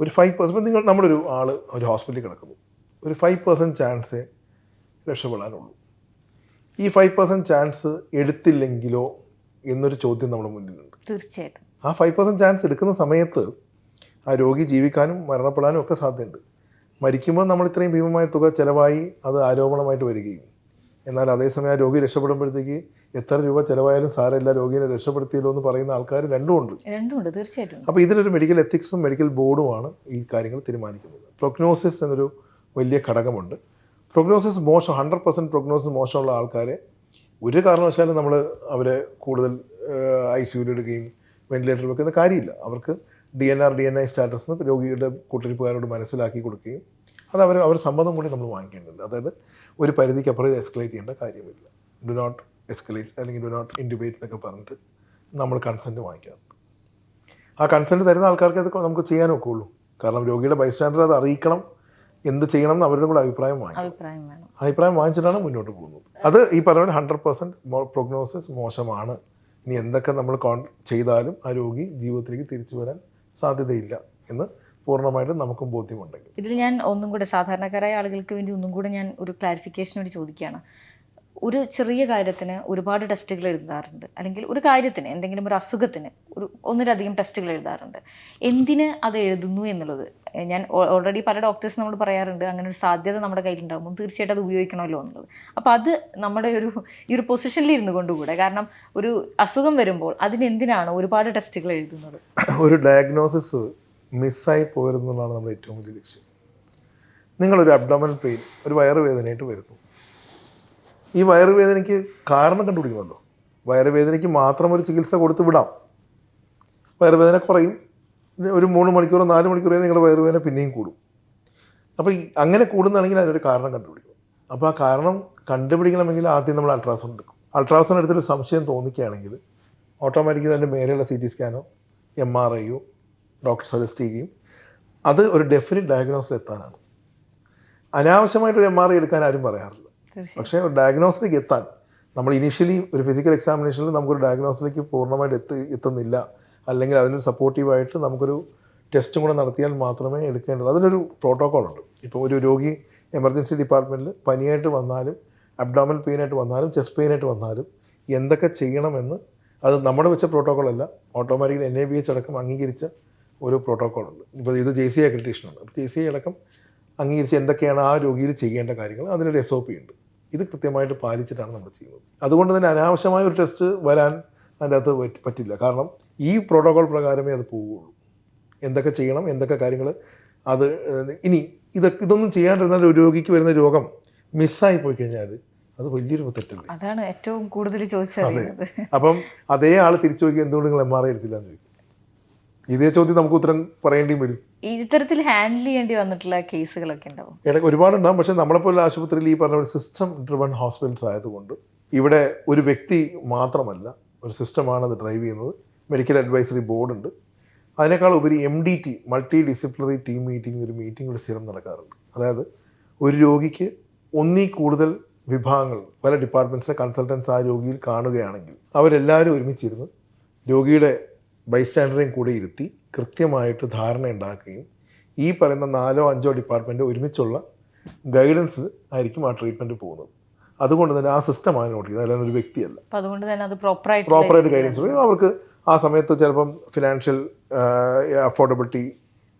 ഒരു ഫൈവ് പെർസെന്റ് നിങ്ങൾ നമ്മളൊരു ആൾ ഒരു ഹോസ്പിറ്റലിൽ കിടക്കുന്നു. ഒരു ഫൈവ് പെർസെന്റ് ചാൻസേ രക്ഷപ്പെടാനുള്ളൂ ഈ ഫൈവ് പെർസെന്റ് ചാൻസ് എടുത്തില്ലെങ്കിലോ എന്നൊരു ചോദ്യം നമ്മുടെ മുന്നിലുണ്ട്. തീർച്ചയായിട്ടും. ആ ഫൈവ് പെർസെന്റ് ചാൻസ് എടുക്കുന്ന സമയത്ത് ആ രോഗി ജീവിക്കാനും മരണപ്പെടാനും ഒക്കെ സാധ്യതയുണ്ട്. മരിക്കുമ്പോൾ നമ്മൾ ഇത്രയും ഭീമമായ തുക ചിലവായി അത് ആരോപണമായിട്ട് വരികയും. എന്നാൽ അതേസമയം ആ രോഗി രക്ഷപ്പെടുമ്പോഴത്തേക്ക് എത്ര രൂപ ചിലവായാലും സാരമില്ല രോഗിയെ രക്ഷപ്പെടുത്തിയല്ലോ എന്ന് പറയുന്ന ആൾക്കാർ രണ്ടുമുണ്ട് രണ്ടുമുണ്ട് തീർച്ചയായിട്ടും അപ്പോൾ ഇതിലൊരു മെഡിക്കൽ എത്തിക്സും മെഡിക്കൽ ബോർഡുമാണ് ഈ കാര്യങ്ങൾ തീരുമാനിക്കുന്നത്. പ്രൊഗ്നോസിസ് എന്നൊരു വലിയ ഘടകമുണ്ട്. പ്രൊഗ്നോസിസ് മോശം ഹൺഡ്രഡ് പെർസെന്റ് പ്രൊഗ്നോസിസ് മോശമുള്ള ആൾക്കാരെ ഒരു കാരണവശാലും നമ്മൾ അവരെ കൂടുതൽ ഐ സിയുയിൽ എടുക്കുകയും വെന്റിലേറ്ററിൽ വെക്കുന്ന കാര്യമില്ല. അവർക്ക് D N R D N I status രോഗിയുടെ കൂട്ടിരിപ്പുകാരോട് മനസ്സിലാക്കി കൊടുക്കുകയും അത് അവർ അവർ സമ്മതം കൂടി നമ്മൾ വാങ്ങിക്കേണ്ടതുണ്ട്. അതായത് ഒരു പരിധിക്ക് അപ്പുറം എസ്കലേറ്റ് ചെയ്യേണ്ട കാര്യമില്ല. ഡു നോട്ട് എസ്കലേറ്റ് അല്ലെങ്കിൽ ഡു നോട്ട് ഇന്റുബേറ്റ് എന്നൊക്കെ പറഞ്ഞിട്ട് നമ്മൾ കൺസെന്റ് വാങ്ങിക്കാറുണ്ട് ആ കൺസെന്റ് തരുന്ന ആൾക്കാർക്ക് അത് നമുക്ക് ചെയ്യാനൊക്കെ ഉള്ളൂ. കാരണം രോഗിയുടെ ബൈസ്റ്റാൻഡർ അത് അറിയിക്കണം. എന്ത് ചെയ്യണം എന്ന് അവരുടെ കൂടെ അഭിപ്രായം വാങ്ങിക്കും അഭിപ്രായം വാങ്ങിച്ചിട്ടാണ് മുന്നോട്ട് പോകുന്നത്. അത് ഈ പറഞ്ഞ ഹൺഡ്രഡ് പെർസെന്റ് പ്രൊഗ്നോസിസ് മോശമാണ്. ഇനി എന്തൊക്കെ നമ്മൾ കോൺ ചെയ്താലും ആ രോഗി ജീവിതത്തിലേക്ക് തിരിച്ചു വരാൻ സാധ്യതയില്ല എന്ന് പൂർണമായിട്ടും നമുക്കും ബോധ്യമുണ്ടെങ്കിൽ. ഇതിൽ ഞാൻ ഒന്നും കൂടെ സാധാരണക്കാരായ ആളുകൾക്ക് വേണ്ടി ഒന്നും കൂടെ ഞാൻ ഒരു ക്ലാരിഫിക്കേഷൻ വേണ്ടി ചോദിക്കുകയാണ്. ഒരു ചെറിയ കാര്യത്തിന് ഒരുപാട് ടെസ്റ്റുകൾ എഴുതാറുണ്ട്. അല്ലെങ്കിൽ ഒരു കാര്യത്തിന് എന്തെങ്കിലും ഒരു അസുഖത്തിന് ഒരു ഒന്നിലധികം ടെസ്റ്റുകൾ എഴുതാറുണ്ട്. എന്തിന് അത് എഴുതുന്നു എന്നുള്ളത്? ഞാൻ ഓൾറെഡി പല ഡോക്ടേഴ്സ് നമ്മൾ പറയാറുണ്ട് അങ്ങനെ ഒരു സാധ്യത നമ്മുടെ കയ്യിലുണ്ടാകുമ്പോൾ തീർച്ചയായിട്ടും അത് ഉപയോഗിക്കണമല്ലോ എന്നുള്ളത്. അപ്പോൾ അത് നമ്മുടെ ഒരു ഈ ഒരു പൊസിഷനിൽ ഇരുന്നു കൊണ്ടുകൂടെ കാരണം ഒരു അസുഖം വരുമ്പോൾ അതിനെന്തിനാണ് ഒരുപാട് ടെസ്റ്റുകൾ എഴുതുന്നത്? ഒരു ഡയഗ്നോസിസ് മിസ്സായി പോരുന്നതാണ് നമ്മുടെ ഏറ്റവും വലിയ ലക്ഷ്യം. നിങ്ങളൊരു അബ്ഡോമൽ പെയിൻ ഒരു വയറുവേദനയായിട്ട് വരുന്നു. ഈ വയറുവേദനയ്ക്ക് കാരണം കണ്ടുപിടിക്കണമല്ലോ വയറുവേദനയ്ക്ക് മാത്രം ഒരു ചികിത്സ കൊടുത്ത് വിടാം. വയറുവേദന കുറയും. ഒരു മൂന്ന് മണിക്കൂറോ നാല് മണിക്കൂറോ നിങ്ങൾ വയറുവേദന പിന്നെയും കൂടും. അപ്പോൾ അങ്ങനെ കൂടുന്നതാണെങ്കിൽ അതിനൊരു കാരണം കണ്ടുപിടിക്കും. അപ്പോൾ ആ കാരണം കണ്ടുപിടിക്കണമെങ്കിൽ ആദ്യം നമ്മൾ അൾട്രാസൗണ്ട് എടുക്കും. അൾട്രാസൗണ്ട് എടുത്തൊരു സംശയം തോന്നിക്കുകയാണെങ്കിൽ ഓട്ടോമാറ്റിക്കലി അതിന്റെ മേലെയുള്ള സി ടി സ്കാനോ എം ആർ ഐയോ ഡോക്ടർ സജസ്റ്റ് ചെയ്യുകയും അത് ഒരു ഡെഫിനറ്റ് ഡയഗ്നോസിൽ എത്താനാണ്. അനാവശ്യമായിട്ടൊരു എം ആർ ഐ എടുക്കാൻ ആരും പറയാറില്ല. പക്ഷേ ഒരു ഡയഗ്നോസിലേക്ക് എത്താൻ. നമ്മൾ ഇനീഷ്യലി ഒരു ഫിസിക്കൽ എക്സാമിനേഷനിൽ നമുക്കൊരു ഡയഗ്നോസിലേക്ക് പൂർണമായിട്ട് എത്തി എത്തുന്നില്ല. അല്ലെങ്കിൽ അതിനൊരു സപ്പോർട്ടീവായിട്ട് നമുക്കൊരു ടെസ്റ്റും കൂടെ നടത്തിയാൽ മാത്രമേ എടുക്കേണ്ടുള്ളൂ അതിനൊരു പ്രോട്ടോക്കോൾ ഉണ്ട് ഇപ്പോൾ ഒരു രോഗി എമർജൻസി ഡിപ്പാർട്ട്മെന്റിൽ പനിയായിട്ട് വന്നാലും അബ്ഡോമൽ പെയിനായിട്ട് വന്നാലും ചെസ്റ്റ് പെയിനായിട്ട് വന്നാലും എന്തൊക്കെ ചെയ്യണമെന്ന് അത് നമ്മുടെ വെച്ച പ്രോട്ടോക്കോൾ അല്ല automatically N A B H അടക്കം അംഗീകരിച്ച ഒരു പ്രോട്ടോക്കോൾ ഉണ്ട് ഇപ്പോൾ ഇത് ജെ സി അക്രഡിറ്റേഷനാണ് അപ്പോൾ ജെ സി അടക്കം അംഗീകരിച്ച് എന്തൊക്കെയാണ് ആ രോഗിയിൽ ചെയ്യേണ്ട കാര്യങ്ങൾ അതിനൊരു എസ് ഒ പി ഉണ്ട്. ഇത് കൃത്യമായിട്ട് പാലിച്ചിട്ടാണ് നമ്മൾ ചെയ്യുന്നത്. അതുകൊണ്ട് തന്നെ അനാവശ്യമായ ഒരു ടെസ്റ്റ് വരാൻ അതിന്റെ അകത്ത് പറ്റില്ല. കാരണം ഈ പ്രോട്ടോകോൾ പ്രകാരമേ അത് പോവുകയുള്ളൂ. എന്തൊക്കെ ചെയ്യണം എന്തൊക്കെ കാര്യങ്ങൾ അത് ഇനി ഇതൊക്കെ ഇതൊന്നും ചെയ്യാണ്ടിരുന്നാൽ ഒരു രോഗിക്ക് വരുന്ന രോഗം മിസ്സായി പോയി കഴിഞ്ഞാൽ അത് വലിയൊരു തെറ്റല്ലേ? അതാണ് ഏറ്റവും കൂടുതൽ ചോദിച്ചത് അപ്പം അതേ ആൾ തിരിച്ചു നോക്കി എന്തുകൊണ്ട് നിങ്ങൾ എം ആർ ഐ എടുത്തില്ല എന്ന് ചോദിക്കും? ഇതേ ചോദ്യം നമുക്ക് ഉത്തരം പറയേണ്ടി വരും. ഇത്തരത്തിൽ ഹാൻഡിൽ ചെയ്യേണ്ടി വന്നിട്ടുള്ള കേസുകളൊക്കെ ഉണ്ടാവും. ഇടയ്ക്ക് ഒരുപാടുണ്ടാവും. പക്ഷെ നമ്മളെപ്പോലെ ആശുപത്രിയിൽ ഈ പറഞ്ഞ ഒരു സിസ്റ്റം ഡ്രിവൺ ഹോസ്പിറ്റൽസ് ആയതുകൊണ്ട് ഇവിടെ ഒരു വ്യക്തി മാത്രമല്ല ഒരു സിസ്റ്റമാണ് അത് ഡ്രൈവ് ചെയ്യുന്നത്. മെഡിക്കൽ അഡ്വൈസറി ബോർഡുണ്ട് അതിനേക്കാൾ ഉപരി M D T multidisciplinary team meeting ഒരു മീറ്റിംഗ് ഒരു സ്ഥിരം നടക്കാറുണ്ട്. അതായത് ഒരു രോഗിക്ക് ഒന്നീ കൂടുതൽ വിഭാഗങ്ങൾ പല ഡിപ്പാർട്ട്മെന്റ്സിലെ കൺസൾട്ടൻസ് ആ രോഗിയിൽ കാണുകയാണെങ്കിൽ അവരെല്ലാവരും ഒരുമിച്ചിരുന്ന് രോഗിയുടെ ബൈസ്റ്റാൻഡറേയും കൂടി ഇരുത്തി കൃത്യമായിട്ട് ധാരണ ഉണ്ടാക്കുകയും ഈ പറയുന്ന നാലോ അഞ്ചോ ഡിപ്പാർട്ട്മെന്റ് ഒരുമിച്ചുള്ള ഗൈഡൻസ് ആയിരിക്കും ആ ട്രീറ്റ്മെന്റ് പോകുന്നത്. അതുകൊണ്ട് തന്നെ ആ സിസ്റ്റമാണ് നോട്ട് ചെയ്യുന്നത്. അല്ലാതെ ഒരു വ്യക്തിയല്ല അതുകൊണ്ട് തന്നെ അത് പ്രോപ്പറായിട്ട് പ്രോപ്പറായിട്ട് ഗൈഡൻസ് പറയും അവർക്ക് ആ സമയത്ത് ചിലപ്പം ഫിനാൻഷ്യൽ അഫോർഡബിലിറ്റി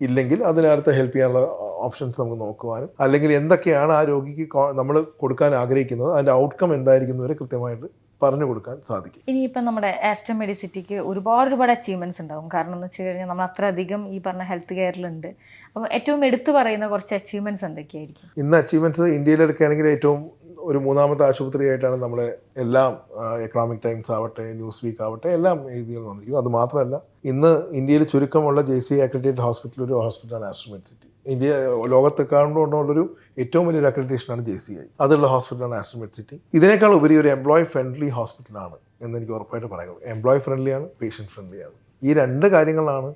ഇല്ലെങ്കിൽ അതിനകത്ത് ഹെൽപ്പ് ചെയ്യാനുള്ള ഓപ്ഷൻസ് നമുക്ക് നോക്കുവാനും അല്ലെങ്കിൽ എന്തൊക്കെയാണ് ആ രോഗിക്ക് നമ്മൾ കൊടുക്കാൻ ആഗ്രഹിക്കുന്നത് അതിന്റെ ഔട്ട്കം എന്തായിരിക്കുന്നവരെ കൃത്യമായിട്ട് പറഞ്ഞു കൊടുക്കാൻ സാധിക്കും. ഇനിയിപ്പം നമ്മുടെ ആസ്റ്റർ മെഡിസിറ്റിക്ക് ഒരുപാട് ഒരുപാട് അച്ചീവ്മെന്റ്സ് ഉണ്ടാവും. കാരണം എന്ന് വെച്ച് കഴിഞ്ഞാൽ നമ്മൾ അത്രയധികം ഈ പറഞ്ഞ ഹെൽത്ത് കെയറിലുണ്ട് അപ്പം ഏറ്റവും എടുത്തു പറയുന്ന കുറച്ച് അച്ചീവ്മെന്റ്സ് എന്തൊക്കെയായിരിക്കും? ഇന്ന് അച്ചീവ്മെന്റ്സ് ഇന്ത്യയിലെടുക്കുകയാണെങ്കിൽ ഏറ്റവും ഒരു മൂന്നാമത്തെ ആശുപത്രിയായിട്ടാണ് നമ്മുടെ എല്ലാം എക്കണോമിക് ടൈംസ് ആവട്ടെ ന്യൂസ് വീക്ക് ആവട്ടെ എല്ലാം എഴുതികൾ വന്നിരിക്കുന്നത് അത് മാത്രമല്ല ഇന്ന് ഇന്ത്യയിൽ ചുരുക്കമുള്ള ജെ സി അക്രഡിറ്റഡ് ഹോസ്പിറ്റൽ ഒരു ഹോസ്പിറ്റലാണ് ആസ്ട്രോമെഡ് സിറ്റി ഇന്ത്യ ലോകത്തെക്കാണ്ടുകൊണ്ടുള്ളൊരു ഏറ്റവും വലിയൊരു അക്രഡിറ്റേഷനാണ് ജെ സി ഐ അതുള്ള ഹോസ്പിറ്റലാണ് ആസ്റ്റർമെഡ് സിറ്റി ഇതിനേക്കാൾ ഉപരി ഒരു എംപ്ലോയി ഫ്രണ്ട്ലി ഹോസ്പിറ്റലാണ് എന്ന് എനിക്ക് ഉറപ്പായിട്ട് പറയാം എംപ്ലോയി ഫ്രണ്ട്ലിയാണ് പേഷ്യന്റ് ഫ്രണ്ട്ലിയാണ് ഈ രണ്ട് കാര്യങ്ങളാണ്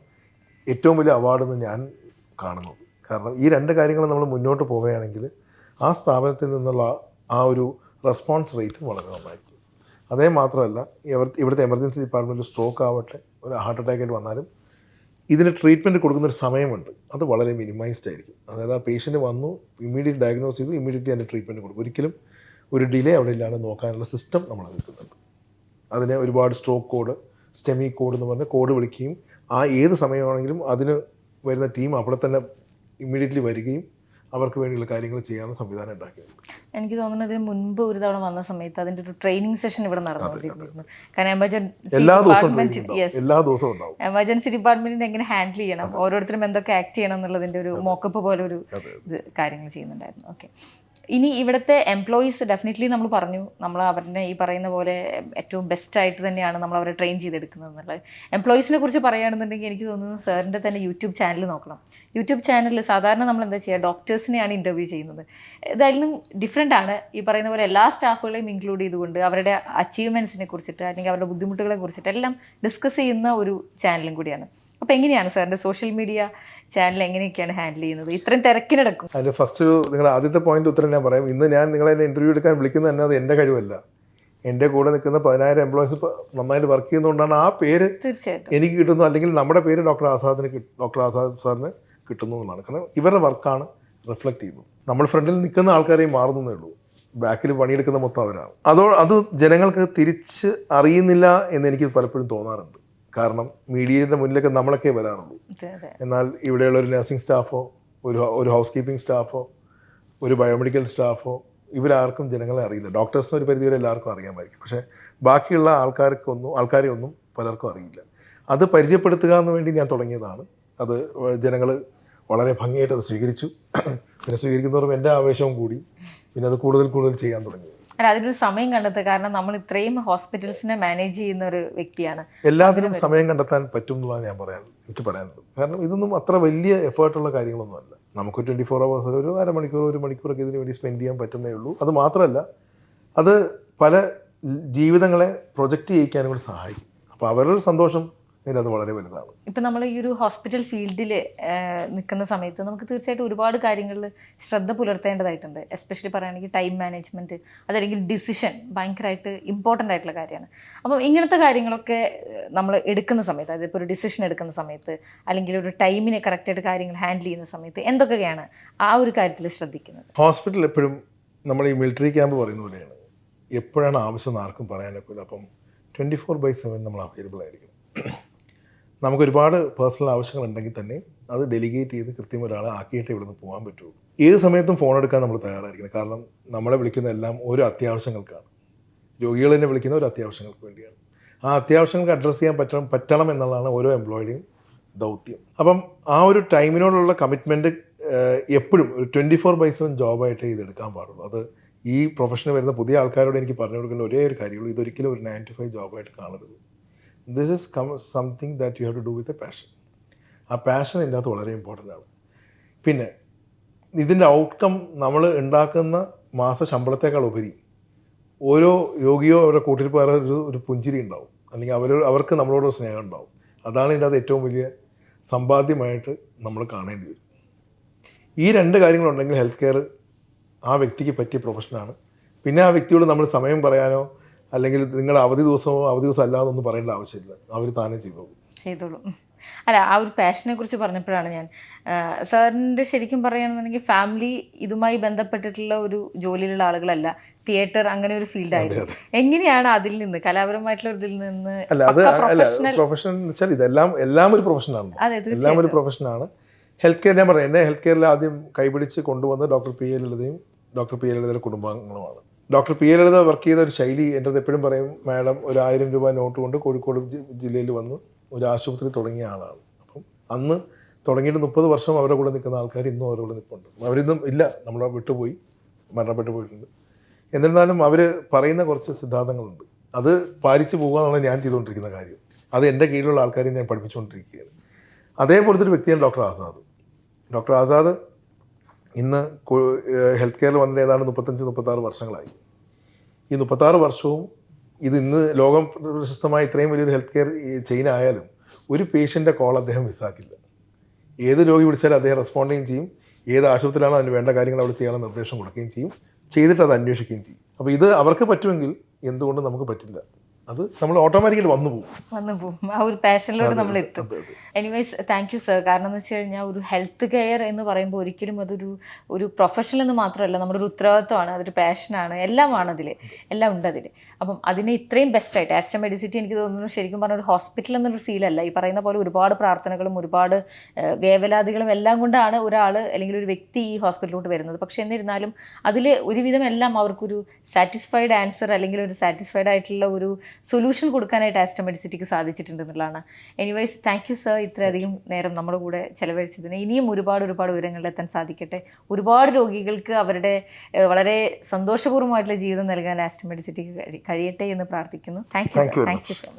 ഏറ്റവും വലിയ അവാർഡെന്ന് ഞാൻ കാണുന്നത്. കാരണം ഈ രണ്ട് കാര്യങ്ങൾ നമ്മൾ മുന്നോട്ട് പോവുകയാണെങ്കിൽ ആ സ്ഥാപനത്തിൽ നിന്നുള്ള ആ ഒരു റെസ്പോൺസ് റേറ്റും വളരെ നന്നായിരിക്കും. അതേ മാത്രമല്ല ഇവിടുത്തെ എമർജൻസി ഡിപ്പാർട്ട്മെന്റ് സ്ട്രോക്ക് ആവട്ടെ ഒരു ഹാർട്ട് അറ്റാക്കായിട്ട് വന്നാലും ഇതിന് ട്രീറ്റ്മെന്റ് കൊടുക്കുന്ന ഒരു സമയമുണ്ട്. അത് വളരെ മിനിമൈസ്ഡ് ആയിരിക്കും. അതായത് ആ പേഷ്യന്റ് വന്നു ഇമ്മീഡിയറ്റ് ഡയഗ്നോസ് ചെയ്തു ഇമ്മീഡിയറ്റ്ലി അതിന്റെ ട്രീറ്റ്മെന്റ് കൊടുക്കും. ഒരിക്കലും ഒരു ഡിലേ അവിടെ ഇല്ലാതെ നോക്കാനുള്ള സിസ്റ്റം നമ്മൾ നിൽക്കുന്നുണ്ട്. അതിന് ഒരുപാട് സ്ട്രോക്ക് കോഡ് സ്റ്റെമി കോഡ് എന്ന് പറഞ്ഞ കോഡ് വിളിക്കുകയും ആ ഏത് സമയമാണെങ്കിലും അതിന് വരുന്ന ടീം അവിടെ തന്നെ ഇമ്മീഡിയറ്റ്ലി വരികയും അവർക്ക് വേണ്ടിയുള്ള കാര്യങ്ങൾ ചെയ്യാനുള്ള സംവിധാനം ഉണ്ടാക്കിയിട്ടുണ്ട് എനിക്ക് തോന്നുന്നത് ഇതിന് മുൻപ് ഒരു തവണ വന്ന സമയത്ത് അതിന്റെ ഒരു ട്രെയിനിങ് സെഷൻ ഇവിടെ നടന്നുകൊണ്ടിരുന്നു. കാരണം എമർജൻസി എല്ലാ ദിവസവും. എല്ലാ ദിവസവും ഉണ്ടാവും. എമർജൻസി ഡിപ്പാർട്ട്മെന്റിനെ എങ്ങനെ ഹാൻഡിൽ ചെയ്യണം? ഓരോരുത്തരും എന്തൊക്കെ ആക്ട് ചെയ്യണം എന്നുള്ളതിന്റെ ഒരു മോക്കപ്പ് പോലെ ഒരു കാര്യങ്ങൾ ചെയ്യുന്നുണ്ടായിരുന്നു. ഓക്കെ ഇനി ഇവിടുത്തെ എംപ്ലോയീസ് ഡെഫിനറ്റ്ലി നമ്മൾ പറഞ്ഞു. നമ്മൾ അവരുടെ ഈ പറയുന്ന പോലെ ഏറ്റവും ബെസ്റ്റ് ആയിട്ട് തന്നെയാണ് നമ്മൾ അവരെ ട്രെയിൻ ചെയ്തെടുക്കുന്നത് എന്നുള്ളത്. എംപ്ലോയീസിനെ കുറിച്ച് പറയുകയാണെന്നുണ്ടെങ്കിൽ എനിക്ക് തോന്നുന്നു സാറിന്റെ തന്നെ യൂട്യൂബ് ചാനൽ നോക്കണം. യൂട്യൂബ് ചാനലിൽ സാധാരണ നമ്മൾ എന്താ ചെയ്യുക ഡോക്ടേഴ്സിനെയാണ് ഇന്റർവ്യൂ ചെയ്യുന്നത്. ഇതായാലും ഡിഫറെന്റ് ആണ്. ഈ പറയുന്ന പോലെ എല്ലാ സ്റ്റാഫുകളെയും ഇൻക്ലൂഡ് ചെയ്തുകൊണ്ട് അവരുടെ അച്ചീവ്മെന്റ്സിനെ കുറിച്ചിട്ട് അല്ലെങ്കിൽ അവരുടെ ബുദ്ധിമുട്ടുകളെ കുറിച്ചിട്ട് എല്ലാം ഡിസ്കസ് ചെയ്യുന്ന ഒരു ചാനലും കൂടിയാണ്. അപ്പോൾ എങ്ങനെയാണ് സാറിന്റെ സോഷ്യൽ മീഡിയ ചാനൽ എങ്ങനെയൊക്കെയാണ് ഹാൻഡിൽ ചെയ്യുന്നത്? ഇത്രയും തിരക്കിനടക്കും. അതിന്റെ ഫസ്റ്റ് നിങ്ങളുടെ ആദ്യത്തെ പോയിന്റ് ഉത്തരം ഞാൻ പറയാം. ഇന്ന് ഞാൻ നിങ്ങളെ ഇന്റർവ്യൂ എടുക്കാൻ വിളിക്കുന്നത് തന്നെ അത് എന്റെ കഴിവല്ല. എന്റെ കൂടെ നിൽക്കുന്ന പതിനായിരം എംപ്ലോയീസ് നന്നായിട്ട് വർക്ക് ചെയ്യുന്നതുകൊണ്ടാണ് ആ പേര് തീർച്ചയായിട്ടും. എനിക്ക് കിട്ടുന്നു അല്ലെങ്കിൽ നമ്മുടെ പേര് ഡോക്ടർ ആസാദിന് ഡോക്ടർ ആസാദ് സാറിന് കിട്ടുന്നു എന്നാണ്. കാരണം ഇവരുടെ വർക്കാണ് റിഫ്ലക്റ്റ് ചെയ്യുന്നത്. നമ്മൾ ഫ്രണ്ടിൽ നിൽക്കുന്ന ആൾക്കാരെയും മാറുന്നേ ഉള്ളൂ. ബാക്കിൽ പണിയെടുക്കുന്ന മൊത്തം അവരാണ്. അതോ അത് ജനങ്ങൾക്ക് തിരിച്ച് അറിയുന്നില്ല എന്ന് എനിക്ക് പലപ്പോഴും തോന്നാറുണ്ട്. കാരണം മീഡിയയുടെ മുന്നിലൊക്കെ നമ്മളൊക്കെ വരാറുള്ളൂ. എന്നാൽ ഇവിടെയുള്ള ഒരു നഴ്സിംഗ് സ്റ്റാഫോ ഒരു ഒരു ഹൗസ് കീപ്പിംഗ് സ്റ്റാഫോ ഒരു ബയോമെഡിക്കൽ സ്റ്റാഫോ ഇവരാർക്കും ജനങ്ങളെ അറിയില്ല. ഡോക്ടേഴ്സിന് ഒരു പരിധിവരെ എല്ലാവർക്കും അറിയാമായിരിക്കും. പക്ഷേ ബാക്കിയുള്ള ആൾക്കാർക്കൊന്നും ആൾക്കാരെ ഒന്നും പലർക്കും അറിയില്ല. അത് പരിചയപ്പെടുത്തുക എന്ന് വേണ്ടി ഞാൻ തുടങ്ങിയതാണ്. അത് ജനങ്ങൾ വളരെ ഭംഗിയായിട്ട് അത് സ്വീകരിച്ചു. പിന്നെ സ്വീകരിക്കുന്നവരും എന്റെ ആവേശവും കൂടി. പിന്നെ അത് കൂടുതൽ കൂടുതൽ ചെയ്യാൻ തുടങ്ങി. അല്ല അതിനൊരു സമയം കണ്ടെത്തുക. കാരണം നമ്മൾ ഇത്രയും ഹോസ്പിറ്റൽസിനെ മാനേജ് ചെയ്യുന്ന ഒരു വ്യക്തിയാണ്. എല്ലാത്തിനും സമയം കണ്ടെത്താൻ പറ്റും എന്നുള്ളതാണ് ഞാൻ പറയാൻ എനിക്ക് പറയാനുള്ളത്. കാരണം ഇതൊന്നും അത്ര വലിയ എഫേർട്ടുള്ള കാര്യങ്ങളൊന്നുമല്ല. നമുക്ക് ട്വന്റി ഫോർ അവേഴ്സ് ഒരു അരമണിക്കൂർ ഒരു മണിക്കൂറൊക്കെ ഇതിന് വേണ്ടി സ്പെൻഡ് ചെയ്യാൻ പറ്റുന്നേ ഉള്ളൂ. അത് മാത്രമല്ല അത് പല ജീവിതങ്ങളെ പ്രൊജക്റ്റ് ചെയ്യിക്കാനും കൂടി സഹായിക്കും. അപ്പോൾ അവരുടെ സന്തോഷം ഇതിനകത്ത് വളരെ വലുതാണ് ഇപ്പം നമ്മൾ ഈ ഒരു ഹോസ്പിറ്റൽ ഫീൽഡിൽ നിൽക്കുന്ന സമയത്ത് നമുക്ക് തീർച്ചയായിട്ടും ഒരുപാട് കാര്യങ്ങളിൽ ശ്രദ്ധ പുലർത്തേണ്ടതായിട്ടുണ്ട്. എസ്പെഷ്യലി പറയുകയാണെങ്കിൽ ടൈം മാനേജ്മെന്റ് അതല്ലെങ്കിൽ ഡിസിഷൻ ഭയങ്കരമായിട്ട് ഇമ്പോർട്ടന്റ് ആയിട്ടുള്ള കാര്യമാണ്. അപ്പം ഇങ്ങനത്തെ കാര്യങ്ങളൊക്കെ നമ്മൾ എടുക്കുന്ന സമയത്ത് അതായത് ഇപ്പോൾ ഒരു ഡിസിഷൻ എടുക്കുന്ന സമയത്ത് അല്ലെങ്കിൽ ഒരു ടൈമിനെ കറക്റ്റായിട്ട് കാര്യങ്ങൾ ഹാൻഡിൽ ചെയ്യുന്ന സമയത്ത് എന്തൊക്കെയാണ് ആ ഒരു കാര്യത്തിൽ ശ്രദ്ധിക്കുന്നത്? ഹോസ്പിറ്റൽ എപ്പോഴും നമ്മൾ ഈ മിലിറ്ററി ക്യാമ്പ് പറയുന്ന പോലെയാണ്. എപ്പോഴാണ് ആവശ്യം ആർക്കും പറയാനൊക്കെ അപ്പം ട്വന്റി ഫോർ ബൈ സെവൻ നമ്മൾ അവൈലബിൾ ആയിരിക്കും നമുക്ക് ഒരുപാട് പേഴ്സണൽ ആവശ്യങ്ങളുണ്ടെങ്കിൽ തന്നെ അത് ഡെലിഗേറ്റ് ചെയ്ത് കൃത്യം ഒരാളെ ആക്കിയിട്ട് ഇവിടുന്ന് പോകാൻ പറ്റുള്ളൂ. ഏത് സമയത്തും ഫോൺ എടുക്കാൻ നമ്മൾ തയ്യാറായിരിക്കണം. കാരണം നമ്മളെ വിളിക്കുന്ന എല്ലാം ഓരോ അത്യാവശ്യങ്ങൾക്കാണ്. രോഗികൾ തന്നെ വിളിക്കുന്ന ഒരു അത്യാവശ്യങ്ങൾക്ക് വേണ്ടിയാണ്. ആ അത്യാവശ്യങ്ങൾക്ക് അഡ്രസ്സ് ചെയ്യാൻ പറ്റണം പറ്റണം എന്നുള്ളതാണ് ഓരോ എംപ്ലോയിയുടെയും ദൗത്യം. അപ്പം ആ ഒരു ടൈമിനോടുള്ള കമ്മിറ്റ്മെന്റ് എപ്പോഴും ഒരു ട്വന്റി ഫോർ ബൈ സെവൻ ജോബായിട്ട് ഇതെടുക്കാൻ പാടുള്ളൂ. അത് ഈ പ്രൊഫഷന് വരുന്ന പുതിയ ആൾക്കാരോട് എനിക്ക് പറഞ്ഞു കൊടുക്കേണ്ട ഒരേ ഒരു കാര്യമുള്ളൂ. ഇതൊരിക്കലും ഒരു നയൻ ടു ഫൈവ് ജോബായിട്ട് കാണരുത്. This is come something that you have to do with a passion ആ പാഷൻ ഇതിന്റെ അകത്ത് വളരെ ഇമ്പോർട്ടന്റ് ആണ്. പിന്നെ ഇതിന്റെ ഔട്ട്കം നമ്മൾ ഉണ്ടാക്കുന്ന മാസ ശമ്പളത്തേക്കാൾ ഉപരി ഓരോ രോഗിയോ അവരുടെ കൂട്ടിരിപ്പാറ ഒരു ഒരു പുഞ്ചിരി ഉണ്ടാവും. അല്ലെങ്കിൽ അവർ അവർക്ക് നമ്മളോട് സ്നേഹം ഉണ്ടാവും. അതാണ് ഇതിന്റെ അകത്ത് ഏറ്റവും വലിയ സമ്പാദ്യമായിട്ട് നമ്മൾ കാണേണ്ടി വരും. ഈ രണ്ട് കാര്യങ്ങളുണ്ടെങ്കിൽ ഹെൽത്ത് കെയർ ആ വ്യക്തിക്ക് പറ്റിയ പ്രൊഫഷനാണ് പിന്നെ ആ വ്യക്തിയോട് നമ്മൾ സമയം പറയാനോ അല്ലെങ്കിൽ നിങ്ങൾ അവധി ദിവസമോ അവധി ദിവസം അല്ലാതൊന്നും പറയേണ്ട ആവശ്യമില്ല. അവർ താനേ ചെയ്തോളൂ. ചെയ്തോളൂ. അല്ല ആ ഒരു പാഷനെ കുറിച്ച് പറഞ്ഞപ്പോഴാണ് ഞാൻ സാറിന്റെ ശരിക്കും പറയുകയാണെന്നുണ്ടെങ്കിൽ ഫാമിലി ഇതുമായി ബന്ധപ്പെട്ടിട്ടുള്ള ഒരു ജോലിയിലുള്ള ആളുകളല്ല തിയേറ്റർ അങ്ങനെ ഒരു ഫീൽഡ് ഫീൽഡായിരുന്നു എങ്ങനെയാണ് അതിൽ നിന്ന് കലാപരമായിട്ടുള്ള ഇതിൽ നിന്ന് അല്ല അത് അല്ല പ്രൊഫഷൻ എന്ന് വെച്ചാൽ ഇതെല്ലാം എല്ലാം ഒരു പ്രൊഫഷനാണ് എല്ലാം ഒരു പ്രൊഫഷനാണ് ഹെൽത്ത് കെയർ ഞാൻ പറയാം എന്നെ ഹെൽത്ത് കെയറിൽ ആദ്യം കൈപിടിച്ച് കൊണ്ടുവന്ന ഡോക്ടർ പി എ ലളിതയും ഡോക്ടർ പി എ ലളിതയുടെ കുടുംബാംഗങ്ങളുമാണ്. Doctor P A Lalitha work ചെയ്ത ഒരു ശൈലി എന്റെ എപ്പോഴും പറയും മാഡം ഒരു ആയിരം രൂപ നോട്ട് കൊണ്ട് കോഴിക്കോട് ജില്ലയിൽ വന്ന് ഒരു ആശുപത്രി തുടങ്ങിയ ആളാണ്. അപ്പം അന്ന് തുടങ്ങിയിട്ട് മുപ്പത് വർഷം അവരുടെ കൂടെ നിൽക്കുന്ന ആൾക്കാർ ഇന്നും അവരുടെ കൂടെ നിൽപ്പുണ്ട്. അവരിന്നും ഇല്ല നമ്മളെ വിട്ടുപോയി മരണപ്പെട്ടു പോയിട്ടുണ്ട്. എന്നിരുന്നാലും അവർ പറയുന്ന കുറച്ച് സിദ്ധാന്തങ്ങളുണ്ട്. അത് പാലിച്ചു പോകുക എന്നുള്ളത് ഞാൻ ചെയ്തുകൊണ്ടിരിക്കുന്ന കാര്യം. അത് എന്റെ കീഴിലുള്ള ആൾക്കാരെ ഞാൻ പഠിപ്പിച്ചുകൊണ്ടിരിക്കുകയാണ്. അതേപോലത്തെ ഒരു വ്യക്തിയാണ് ഡോക്ടർ ആസാദ്. ഡോക്ടർ ആസാദ് ഇന്ന് ഹെൽത്ത് കെയറിൽ വന്നിട്ട് ഏതാണ്ട് മുപ്പത്തഞ്ച് മുപ്പത്താറ് വർഷങ്ങളായി. ഈ മുപ്പത്താറ് വർഷവും ഇത് ഇന്ന് ലോകം പ്രശസ്തമായ ഇത്രയും വലിയൊരു ഹെൽത്ത് കെയർ ചെയിൻ ആയാലും ഒരു പേഷ്യന്റെ കോൾ അദ്ദേഹം മിസ്സാക്കില്ല ഏത് രോഗി വിളിച്ചാലും അദ്ദേഹം റെസ്പോണ്ടിങ് ചെയ്യും. ഏത് ആശുപത്രിയിലാണോ അതിന് വേണ്ട കാര്യങ്ങൾ അവിടെ ചെയ്യാനുള്ള നിർദ്ദേശം കൊടുക്കുകയും ചെയ്യും. ചെയ്തിട്ട് അത് അന്വേഷിക്കുകയും ചെയ്യും. അപ്പോൾ ഇത് അവർക്ക് പറ്റുമെങ്കിൽ എന്തുകൊണ്ട് നമുക്ക് പറ്റില്ല. അത് നമ്മൾ ഓട്ടോമാറ്റിക്കലി വന്നു പോകും. വന്നു പോകും. ആ ഒരു പാഷനിലോട്ട് നമ്മൾ എത്തും. എനിവേസ് താങ്ക് യു സർ കാരണം എന്ന് വെച്ച് കഴിഞ്ഞാൽ ഒരു ഹെൽത്ത് കെയർ എന്ന് പറയുമ്പോൾ ഒരിക്കലും അതൊരു ഒരു പ്രൊഫഷണൽ എന്ന് മാത്രമല്ല നമ്മുടെ ഒരു ഉത്തരവാദിത്വമാണ് അതൊരു പാഷനാണ് എല്ലാമാണ് അതിൽ എല്ലാം ഉണ്ട് അതിൽ അപ്പം അതിനെ ഇത്രയും ബെസ്റ്റായിട്ട് ആസ്റ്റ മെഡിസിറ്റി എനിക്ക് തോന്നുന്നു ശരിക്കും പറഞ്ഞ ഒരു ഹോസ്പിറ്റൽ എന്നൊരു ഫീൽ അല്ല. ഈ പറയുന്ന പോലെ ഒരുപാട് പ്രാർത്ഥനകളും ഒരുപാട് വേവലാതികളും എല്ലാം കൊണ്ടാണ് ഒരാൾ അല്ലെങ്കിൽ ഒരു വ്യക്തി ഈ ഹോസ്പിറ്റലിലോട്ട് വരുന്നത്. പക്ഷേ എന്നിരുന്നാലും അതിൽ ഒരുവിധം എല്ലാം അവർക്കൊരു സാറ്റിസ്ഫൈഡ് ആൻസർ അല്ലെങ്കിൽ ഒരു സാറ്റിസ്ഫൈഡ് ആയിട്ടുള്ള ഒരു സൊല്യൂഷൻ കൊടുക്കാനായിട്ട് ആസ്റ്റ മെഡിസിറ്റിക്ക് സാധിച്ചിട്ടുണ്ട് എന്നുള്ളതാണ്. എനിവൈസ് താങ്ക് യു സർ ഇത്രയധികം നേരം നമ്മുടെ കൂടെ ചെലവഴിച്ചതിന്. ഇനിയും ഒരുപാട് ഒരുപാട് വിവരങ്ങളിലെത്താൻ സാധിക്കട്ടെ. ഒരുപാട് രോഗികൾക്ക് അവരുടെ വളരെ സന്തോഷപൂർവമായിട്ടുള്ള ജീവിതം നൽകാൻ ആസ്റ്റ മെഡിസിറ്റിക്ക് കഴിയട്ടെ എന്ന് പ്രാർത്ഥിക്കുന്നു. Thank you Thank you very thank you so much